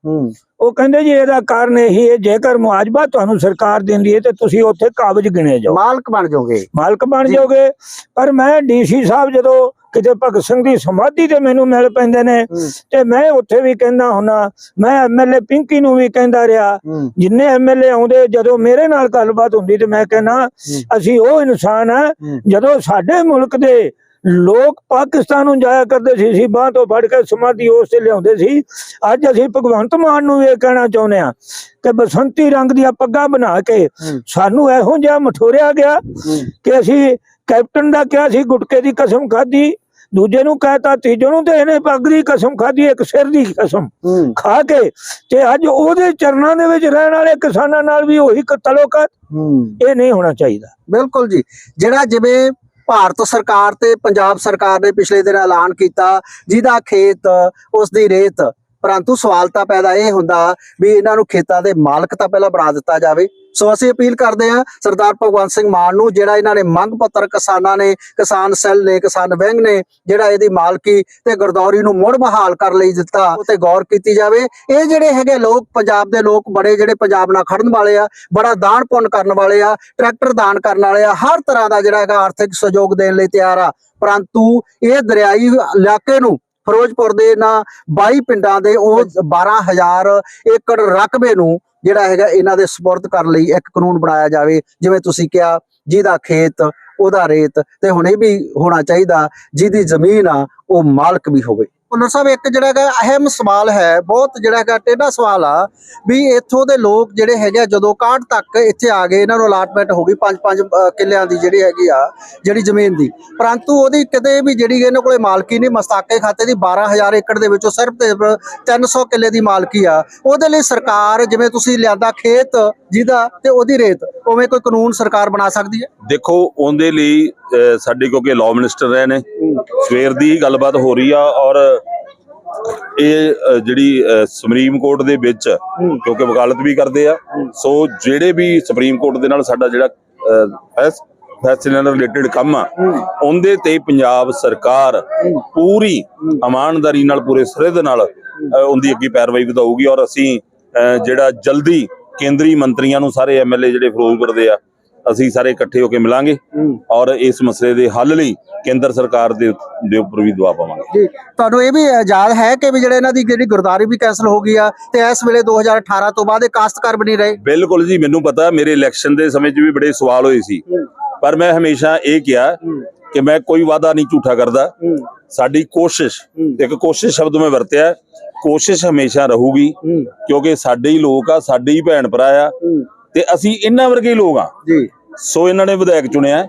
ਉਹ ਕਹਿੰਦੇ ਜੀ ਇਹਦਾ ਕਾਰਨ ਇਹੀ ਹੈ ਜੇਕਰ ਮੁਆਵਜ਼ਾ ਤੁਹਾਨੂੰ ਸਰਕਾਰ ਦਿੰਦੀ ਹੈ ਤੇ ਤੁਸੀਂ ਉੱਥੇ ਕਾਬਜ ਗਿਣੇ ਜਾਓ। ਮਾਲਕ ਬਣ ਜਾਓਗੇ। ਮਾਲਕ ਬਣ। ਜਾਓਗੇ। ਪਰ ਮੈਂ ਡੀਸੀ ਸਾਹਿਬ ਜਦੋਂ ਕਿਤੇ ਭਗਤ ਸਿੰਘ ਦੀ ਸਮਾਧੀ ਤੇ ਮੈਨੂੰ ਮਿਲ ਪੈਂਦੇ ਨੇ ਤੇ ਮੈਂ ਉੱਥੇ ਵੀ ਕਹਿੰਦਾ ਹੁੰਨਾ ਮੈਂ ਐਮਐਲਏ ਪਿੰਕੀ ਨੂੰ ਵੀ ਕਹਿੰਦਾ ਰਿਹਾ। ਜਿੰਨੇ ਐਮਐਲਏ ਆਉਂਦੇ ਜਦੋਂ ਮੇਰੇ ਨਾਲ ਗੱਲਬਾਤ ਹੁੰਦੀ ਤੇ ਮੈਂ ਕਹਿੰਦਾ ਅਸੀਂ ਉਹ ਇਨਸਾਨ ਆ। ਜਦੋਂ ਸਾਡੇ ਮੁਲਕ ਦੇ ਲੋਕ ਪਾਕਿਸਤਾਨ ਨੂੰ ਜਾਇਆ ਕਰਦੇ ਸੀ ਸੀ ਬਾਹ ਤੋਂ ਫੜ ਕੇ ਸਮਾਧੀ ਉਸ ਤੇ ਲਿਆਉਂਦੇ ਸੀ। ਅੱਜ ਅਸੀਂ ਭਗਵੰਤ ਮਾਨ ਨੂੰ ਇਹ ਕਹਿਣਾ ਚਾਹੁੰਦੇ ਆ ਕਿ ਬਸੰਤੀ ਰੰਗ ਦੀਆਂ ਪੱਗਾਂ ਬਣਾ ਕੇ। ਸਾਨੂੰ ਇਹੋ ਜਿਹਾ ਮਠੋਰਿਆ ਗਿਆ ਕਿ ਅਸੀਂ ਕੈਪਟਨ ਦਾ ਕਿਹਾ ਸੀ ਗੁਟਕੇ ਦੀ ਕਸਮ ਖਾਧੀ ਦੂਜੇ ਨੂੰ ਕਹਤਾ ਤੀਜੇ ਨੂੰ ਤੇ ਇਹਨੇ ਪੱਗ ਦੀ ਕਸਮ ਖਾਧੀ ਇੱਕ ਸਿਰ ਦੀ ਕਸਮ ਖਾ ਕੇ ਤੇ ਅੱਜ ਉਹਦੇ ਚਰਨਾਂ ਦੇ ਵਿੱਚ ਰਹਿਣ ਵਾਲੇ ਕਿਸਾਨਾਂ ਨਾਲ ਵੀ ਉਹੀ ਕ- ਤਲੋਕਤ ਹੂੰ। ਇਹ ਨਹੀਂ ਹੋਣਾ ਚਾਹੀਦਾ। ਬਿਲਕੁਲ ਜੀ। ਜਿਹੜਾ ਜਿਵੇਂ ਭਾਰਤ ਸਰਕਾਰ ਤੇ ਪੰਜਾਬ ਸਰਕਾਰ ਨੇ ਪਿਛਲੇ ਦਿਨ ਐਲਾਨ ਕੀਤਾ ਜਿਹਦਾ ਖੇਤ ਉਸ ਦੀ ਰੇਤ ਪਰੰਤੂ ਸਵਾਲ ਤਾਂ ਪੈਦਾ ਇਹ ਹੁੰਦਾ ਵੀ ਇਹਨਾਂ ਨੂੰ ਖੇਤਾਂ ਦੇ ਮਾਲਕ ਤਾਂ ਪਹਿਲਾਂ ਬਣਾ ਦਿੱਤਾ ਜਾਵੇ। ਸੋ ਅਸੀਂ ਅਪੀਲ ਕਰਦੇ ਹਾਂ ਸਰਦਾਰ ਭਗਵੰਤ ਸਿੰਘ ਮਾਨ ਨੂੰ, ਜਿਹੜਾ ਇਹਨਾਂ ਨੇ ਮੰਗ ਪੱਤਰ ਕਿਸਾਨਾਂ ਨੇ, ਕਿਸਾਨ ਸੈੱਲ ਨੇ, ਕਿਸਾਨ ਵਿੰਗ ਨੇ, ਜਿਹੜਾ ਇਹਦੀ ਮਾਲਕੀ ਤੇ ਗਰਦੌਰੀ ਨੂੰ ਮੁੜ ਬਹਾਲ ਕਰ ਲਈ ਦਿੱਤਾ, ਉਤੇ ਗੌਰ ਕੀਤੀ ਜਾਵੇ। ਇਹ ਜਿਹੜੇ ਹੈਗੇ ਲੋਕ, ਪੰਜਾਬ ਦੇ ਲੋਕ ਬੜੇ ਜਿਹੜੇ ਪੰਜਾਬ ਨਾਲ ਖੜਨ ਵਾਲੇ ਆ, ਬੜਾ ਦਾਨ ਪੁੰਨ ਕਰਨ ਵਾਲੇ ਆ, ਟਰੈਕਟਰ ਦਾਨ ਕਰਨ ਵਾਲੇ ਆ, ਹਰ ਤਰ੍ਹਾਂ ਦਾ ਜਿਹੜਾ ਹੈਗਾ ਆਰਥਿਕ ਸਹਿਯੋਗ ਦੇਣ ਲਈ ਤਿਆਰ ਆ। ਪਰੰਤੂ ਇਹ ਦਰਿਆਈ ਇਲਾਕੇ ਨੂੰ ਫਿਰੋਜ਼ਪੁਰ ਦੇ ਨਾ 22 ਪਿੰਡਾਂ ਦੇ ਉਹ 12000 ਏਕੜ ਰਕਬੇ ਨੂੰ ਜਿਹੜਾ ਹੈਗਾ ਇਹਨਾਂ ਦੇ ਸਪੁਰਦ ਕਰਨ ਲਈ ਇੱਕ ਕਾਨੂੰਨ ਬਣਾਇਆ ਜਾਵੇ। ਜਿਵੇਂ ਤੁਸੀਂ ਕਿਹਾ ਜਿਹਦਾ ਖੇਤ ਉਹਦਾ ਰੇਤ ਤੇ ਹੁਣ ਇਹ ਵੀ ਹੋਣਾ ਚਾਹੀਦਾ ਜਿਹਦੀ ਜ਼ਮੀਨ ਆ ਉਹ ਮਾਲਕ ਵੀ ਹੋਵੇ। ਪੁੱਲਰ ਸਾਹਿਬ ਇੱਕ ਜਿਹੜਾ ਹੈਗਾ ਅਹਿਮ ਸਵਾਲ ਹੈ ਬਹੁਤ ਜਿਹੜਾ ਹੈਗਾ ਟੇਢਾ ਸਵਾਲ ਆ ਵੀ ਇੱਥੋਂ ਦੇ ਲੋਕ ਜਿਹੜੇ ਹੈਗੇ ਜਦੋਂ 61 ਤੱਕ ਇੱਥੇ ਆ ਗਏ ਇਹਨਾਂ ਨੂੰ ਅਲਾਟਮੈਂਟ ਹੋ ਗਈ ਪੰਜ ਪੰਜ ਅ, ਕਿੱਲਿਆਂ ਦੀ ਜਿਹੜੀ ਹੈਗੀ ਆ ਜਿਹੜੀ ਜ਼ਮੀਨ ਦੀ। ਪਰੰਤੂ ਉਹਦੀ ਕਿਤੇ ਵੀ ਜਿਹੜੀ ਇਹਨਾਂ ਕੋਲੇ ਮਾਲਕੀ ਨਹੀਂ ਮਸਤਾਕੇ ਖਾਤੇ ਦੀ 12000 ਏਕੜ ਦੇ ਵਿੱਚੋਂ ਸਿਰਫ ਤੇ 300 ਕਿੱਲੇ ਦੀ ਮਾਲਕੀ ਆ। ਉਹਦੇ ਲਈ ਸਰਕਾਰ ਜਿਵੇਂ ਤੁਸੀਂ ਲਿਆਦਾ ਖੇਤ ਜਿਹਦਾ ਤੇ ਉਹਦੀ ਰੇਤ ਉਵੇਂ ਕੋਈ ਕਾਨੂੰਨ ਸਰਕਾਰ ਬਣਾ ਸਕਦੀ ਹੈ? ਦੇਖੋ ਉਹਦੇ ਲਈ ਸਾਡੇ ਕਿਉਂਕਿ ਲਾਅ ਮਿਨਿਸਟਰ ਰਹੇ ਨੇ ਸਵੇਰ ਦੀ ਗੱਲਬਾਤ ਹੋ ਰਹੀ ਆ ਔਰ ਇਹ ਜਿਹੜੀ ਸੁਪਰੀਮ ਕੋਰਟ ਦੇ ਵਿੱਚ ਕਿਉਂਕਿ ਵਕਾਲਤ ਵੀ ਕਰਦੇ ਆ ਸੋ ਜਿਹੜੇ ਵੀ ਸੁਪਰੀਮ ਕੋਰਟ ਦੇ ਨਾਲ ਸਾਡਾ ਜਿਹੜਾ ਫੈਸਲੇ ਨਾਲ ਰਿਲੇਟਡ ਕੰਮ ਆ ਉਹਦੇ ਤੇ ਪੰਜਾਬ ਸਰਕਾਰ ਪੂਰੀ ਇਮਾਨਦਾਰੀ ਨਾਲ ਪੂਰੇ ਸਿਰੇ ਦੇ ਨਾਲ ਉਹਦੀ ਅੱਗੇ ਪੈਰਵਾਈ ਵਧਾਊਗੀ ਔਰ ਅਸੀਂ ਜਿਹੜਾ ਜਲਦੀ ਕੇਂਦਰੀ ਮੰਤਰੀਆਂ ਨੂੰ ਸਾਰੇ ਐਮਐਲਏ ਜਿਹੜੇ ਫਿਰੋਜ਼ਪੁਰ ਦੇ ਆ ਅਸੀਂ ਸਾਰੇ ਇਕੱਠੇ ਹੋ ਕੇ ਮਿਲਾਂਗੇ ਔਰ ਇਸ ਮਸਲੇ ਦੇ ਹੱਲ ਲਈ ਕੇਂਦਰ ਸਰਕਾਰ ਦੇ ਦੇ ਉੱਪਰ ਵੀ ਦਬਾਅ ਪਾਵਾਂਗੇ। ਜੀ ਤੁਹਾਨੂੰ ਇਹ ਵੀ ਯਾਦ ਹੈ ਕਿ ਵੀ ਜਿਹੜੇ ਇਹਨਾਂ ਦੀ ਜਿਹੜੀ ਗੁਰਦਾਰੀ ਵੀ ਕੈਨਸਲ ਹੋ ਗਈ ਆ ਤੇ ਇਸ ਵੇਲੇ 2018 ਤੋਂ ਬਾਅਦ ਇਹ ਕਾਸ਼ਤਕਾਰ ਬਣੀ ਰਹੇ? ਬਿਲਕੁਲ ਜੀ ਮੈਨੂੰ ਪਤਾ ਮੇਰੇ ਇਲੈਕਸ਼ਨ ਦੇ ਸਮੇਂ 'ਚ ਵੀ ਬੜੇ ਸਵਾਲ ਹੋਏ ਸੀ। ਪਰ ਮੈਂ ਹਮੇਸ਼ਾ ਇਹ ਕਿਹਾ ਕਿ ਮੈਂ ਕੋਈ ਵਾਅਦਾ ਨਹੀਂ ਝੂਠਾ ਕਰਦਾ। ਸਾਡੀ ਕੋਸ਼ਿਸ਼ ਇੱਕ ਕੋਸ਼ਿਸ਼ ਸ਼ਬਦ ਮੈਂ ਵਰਤਿਆ ਕੋਸ਼ਿਸ਼ ਹਮੇਸ਼ਾ ਰਹੂਗੀ ਕਿਉਂਕਿ ਸਾਡੇ ਹੀ ਲੋਕ ਆ ਸਾਡੇ ਹੀ ਭੈਣ ਭਰਾ ਆ ਤੇ ਅਸੀਂ ਇਹਨਾਂ ਵਰਗੇ ਹੀ ਲੋਕ ਆ। ਜੀ। ਸੋ ਇਹਨਾਂ ਨੇ ਵਿਧਾਇਕ ਚੁਣਿਆ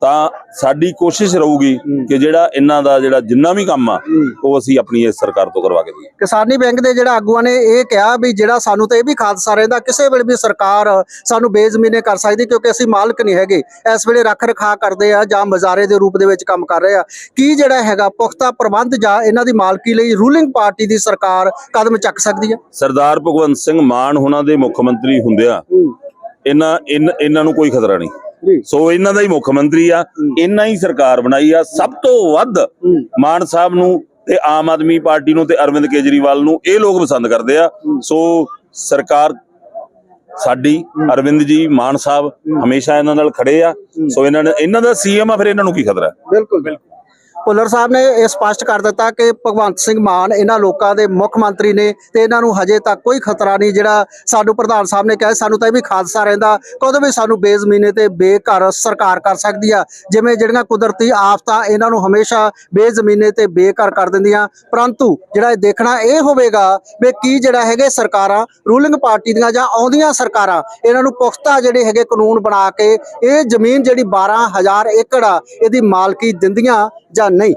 ਤਾਂ ਸਾਡੀ ਕੋਸ਼ਿਸ਼ ਰਹੂਗੀ ਕਿ ਜਿਹੜਾ ਇਹਨਾਂ ਦਾ ਜਿਹੜਾ ਜਿੰਨਾ ਵੀ ਕੰਮ ਆ ਉਹ ਅਸੀਂ ਆਪਣੀ ਇਸ ਸਰਕਾਰ ਤੋਂ ਕਰਵਾ ਕੇ ਦਈਏ। ਕਿਸਾਨੀ ਬੈਂਕ ਦੇ ਜਿਹੜਾ ਆਗੂਆਂ ਨੇ ਇਹ ਕਿਹਾ ਵੀ ਜਿਹੜਾ ਸਾਨੂੰ ਤਾਂ ਇਹ ਵੀ ਖਾਦਸਾ ਰਹਿੰਦਾ ਕਿਸੇ ਵੇਲੇ ਵੀ ਸਰਕਾਰ ਸਾਨੂੰ ਬੇਜ਼ਮੀਨੇ ਕਰ ਸਕਦੀ ਕਿਉਂਕਿ ਅਸੀਂ ਮਾਲਕ ਨਹੀਂ ਹੈਗੇ। ਇਸ ਵੇਲੇ ਰੱਖ ਰਖਾ ਕਰਦੇ ਆ ਜਾਂ ਮਜ਼ਾਰੇ ਦੇ ਰੂਪ ਦੇ ਵਿੱਚ ਕੰਮ ਕਰ ਰਹੇ ਆ। ਕੀ ਜਿਹੜਾ ਹੈਗਾ ਪੁਖਤਾ ਪ੍ਰਬੰਧ ਜਾਂ ਇਹਨਾਂ ਦੀ ਮਾਲਕੀ ਲਈ ਰੂਲਿੰਗ ਪਾਰਟੀ ਦੀ ਸਰਕਾਰ ਕਦਮ ਚੱਕ ਸਕਦੀ ਹੈ? ਸਰਦਾਰ ਭਗਵੰਤ ਸਿੰਘ ਮਾਨ ਉਹਨਾਂ ਦੇ ਮੁੱਖ ਮੰਤਰੀ ਹੁੰਦਿਆਂ ਇਹਨਾਂ ਇਨ- ਇਹਨਾਂ ਨੂੰ ਕੋਈ ਖਤਰਾ ਨਹੀਂ। ਸੋ ਇਹਨਾਂ ਦਾ ਹੀ ਮੁੱਖ ਮੰਤਰੀ ਆ ਇਹਨਾਂ ਹੀ ਸਰਕਾਰ ਬਣਾਈ ਆ। ਸਭ ਤੋਂ ਵੱਧ ਮਾਨ ਸਾਹਿਬ ਨੂੰ ਤੇ ਆਮ ਆਦਮੀ ਪਾਰਟੀ ਨੂੰ ਤੇ ਅਰਵਿੰਦ ਕੇਜਰੀਵਾਲ ਨੂੰ ਇਹ ਲੋਕ ਪਸੰਦ ਕਰਦੇ ਆ। ਸੋ ਸਰਕਾਰ ਸਾਡੀ ਅਰਵਿੰਦ ਜੀ ਮਾਨ ਸਾਹਿਬ ਹਮੇਸ਼ਾ ਇਹਨਾਂ ਨਾਲ ਖੜੇ ਆ। ਸੋ ਇਹਨਾਂ ਨੇ ਇਹਨਾਂ ਦਾ ਸੀਐਮ ਆ ਫਿਰ ਇਹਨਾਂ ਨੂੰ ਕੀ ਖਤਰਾ? ਹੈ? ਬਿਲਕੁਲ। ਬਿਲਕੁਲ। ਭੁੱਲਰ ਸਾਹਿਬ ਨੇ ਇਹ ਸਪਸ਼ਟ ਕਰ ਦਿੱਤਾ ਕਿ ਭਗਵੰਤ ਸਿੰਘ ਮਾਨ ਇਹਨਾਂ ਲੋਕਾਂ ਦੇ ਮੁੱਖ ਮੰਤਰੀ ਨੇ ਤੇ ਇਹਨਾਂ ਨੂੰ ਹਜੇ ਤੱਕ ਕੋਈ ਖਤਰਾ ਨਹੀਂ ਜਿਹੜਾ ਸਾਨੂੰ ਪ੍ਰਧਾਨ ਸਾਹਿਬ ਨੇ ਕਿਹਾ ਸਾਨੂੰ ਤਾਂ ਇਹ ਵੀ ਖਾਦਸਾ ਰਹਿੰਦਾ, ਕਦੋਂ ਵੀ ਸਾਨੂੰ ਬੇਜ਼ਮੀਨੇ ਤੇ ਬੇਘਰ ਸਰਕਾਰ ਕਰ ਸਕਦੀ ਆ। ਜਿਵੇਂ ਜਿਹੜੀਆਂ ਕੁਦਰਤੀ ਆਫਤਾਂ ਇਹਨਾਂ ਨੂੰ ਹਮੇਸ਼ਾ ਬੇਜ਼ਮੀਨੇ ਤੇ ਬੇਘਰ ਕਰ ਦਿੰਦੀਆਂ, ਪਰੰਤੂ ਜਿਹੜਾ ਇਹ ਦੇਖਣਾ ਇਹ ਹੋਵੇਗਾ ਵੀ ਕੀ ਜਿਹੜਾ ਹੈਗੇ ਸਰਕਾਰਾਂ, ਰੂਲਿੰਗ ਪਾਰਟੀ ਦੀਆਂ ਜਾਂ ਆਉਂਦੀਆਂ ਸਰਕਾਰਾਂ, ਇਹਨਾਂ ਨੂੰ ਪੁਖਤਾ ਜਿਹੜੇ ਹੈਗੇ ਕਾਨੂੰਨ ਬਣਾ ਕੇ ਇਹ ਜ਼ਮੀਨ ਜਿਹੜੀ 12000 ਏਕੜ ਆ, ਇਹਦੀ ਮਾਲਕੀ ਦਿੰਦੀਆਂ ਜਾਂ ਨਹੀਂ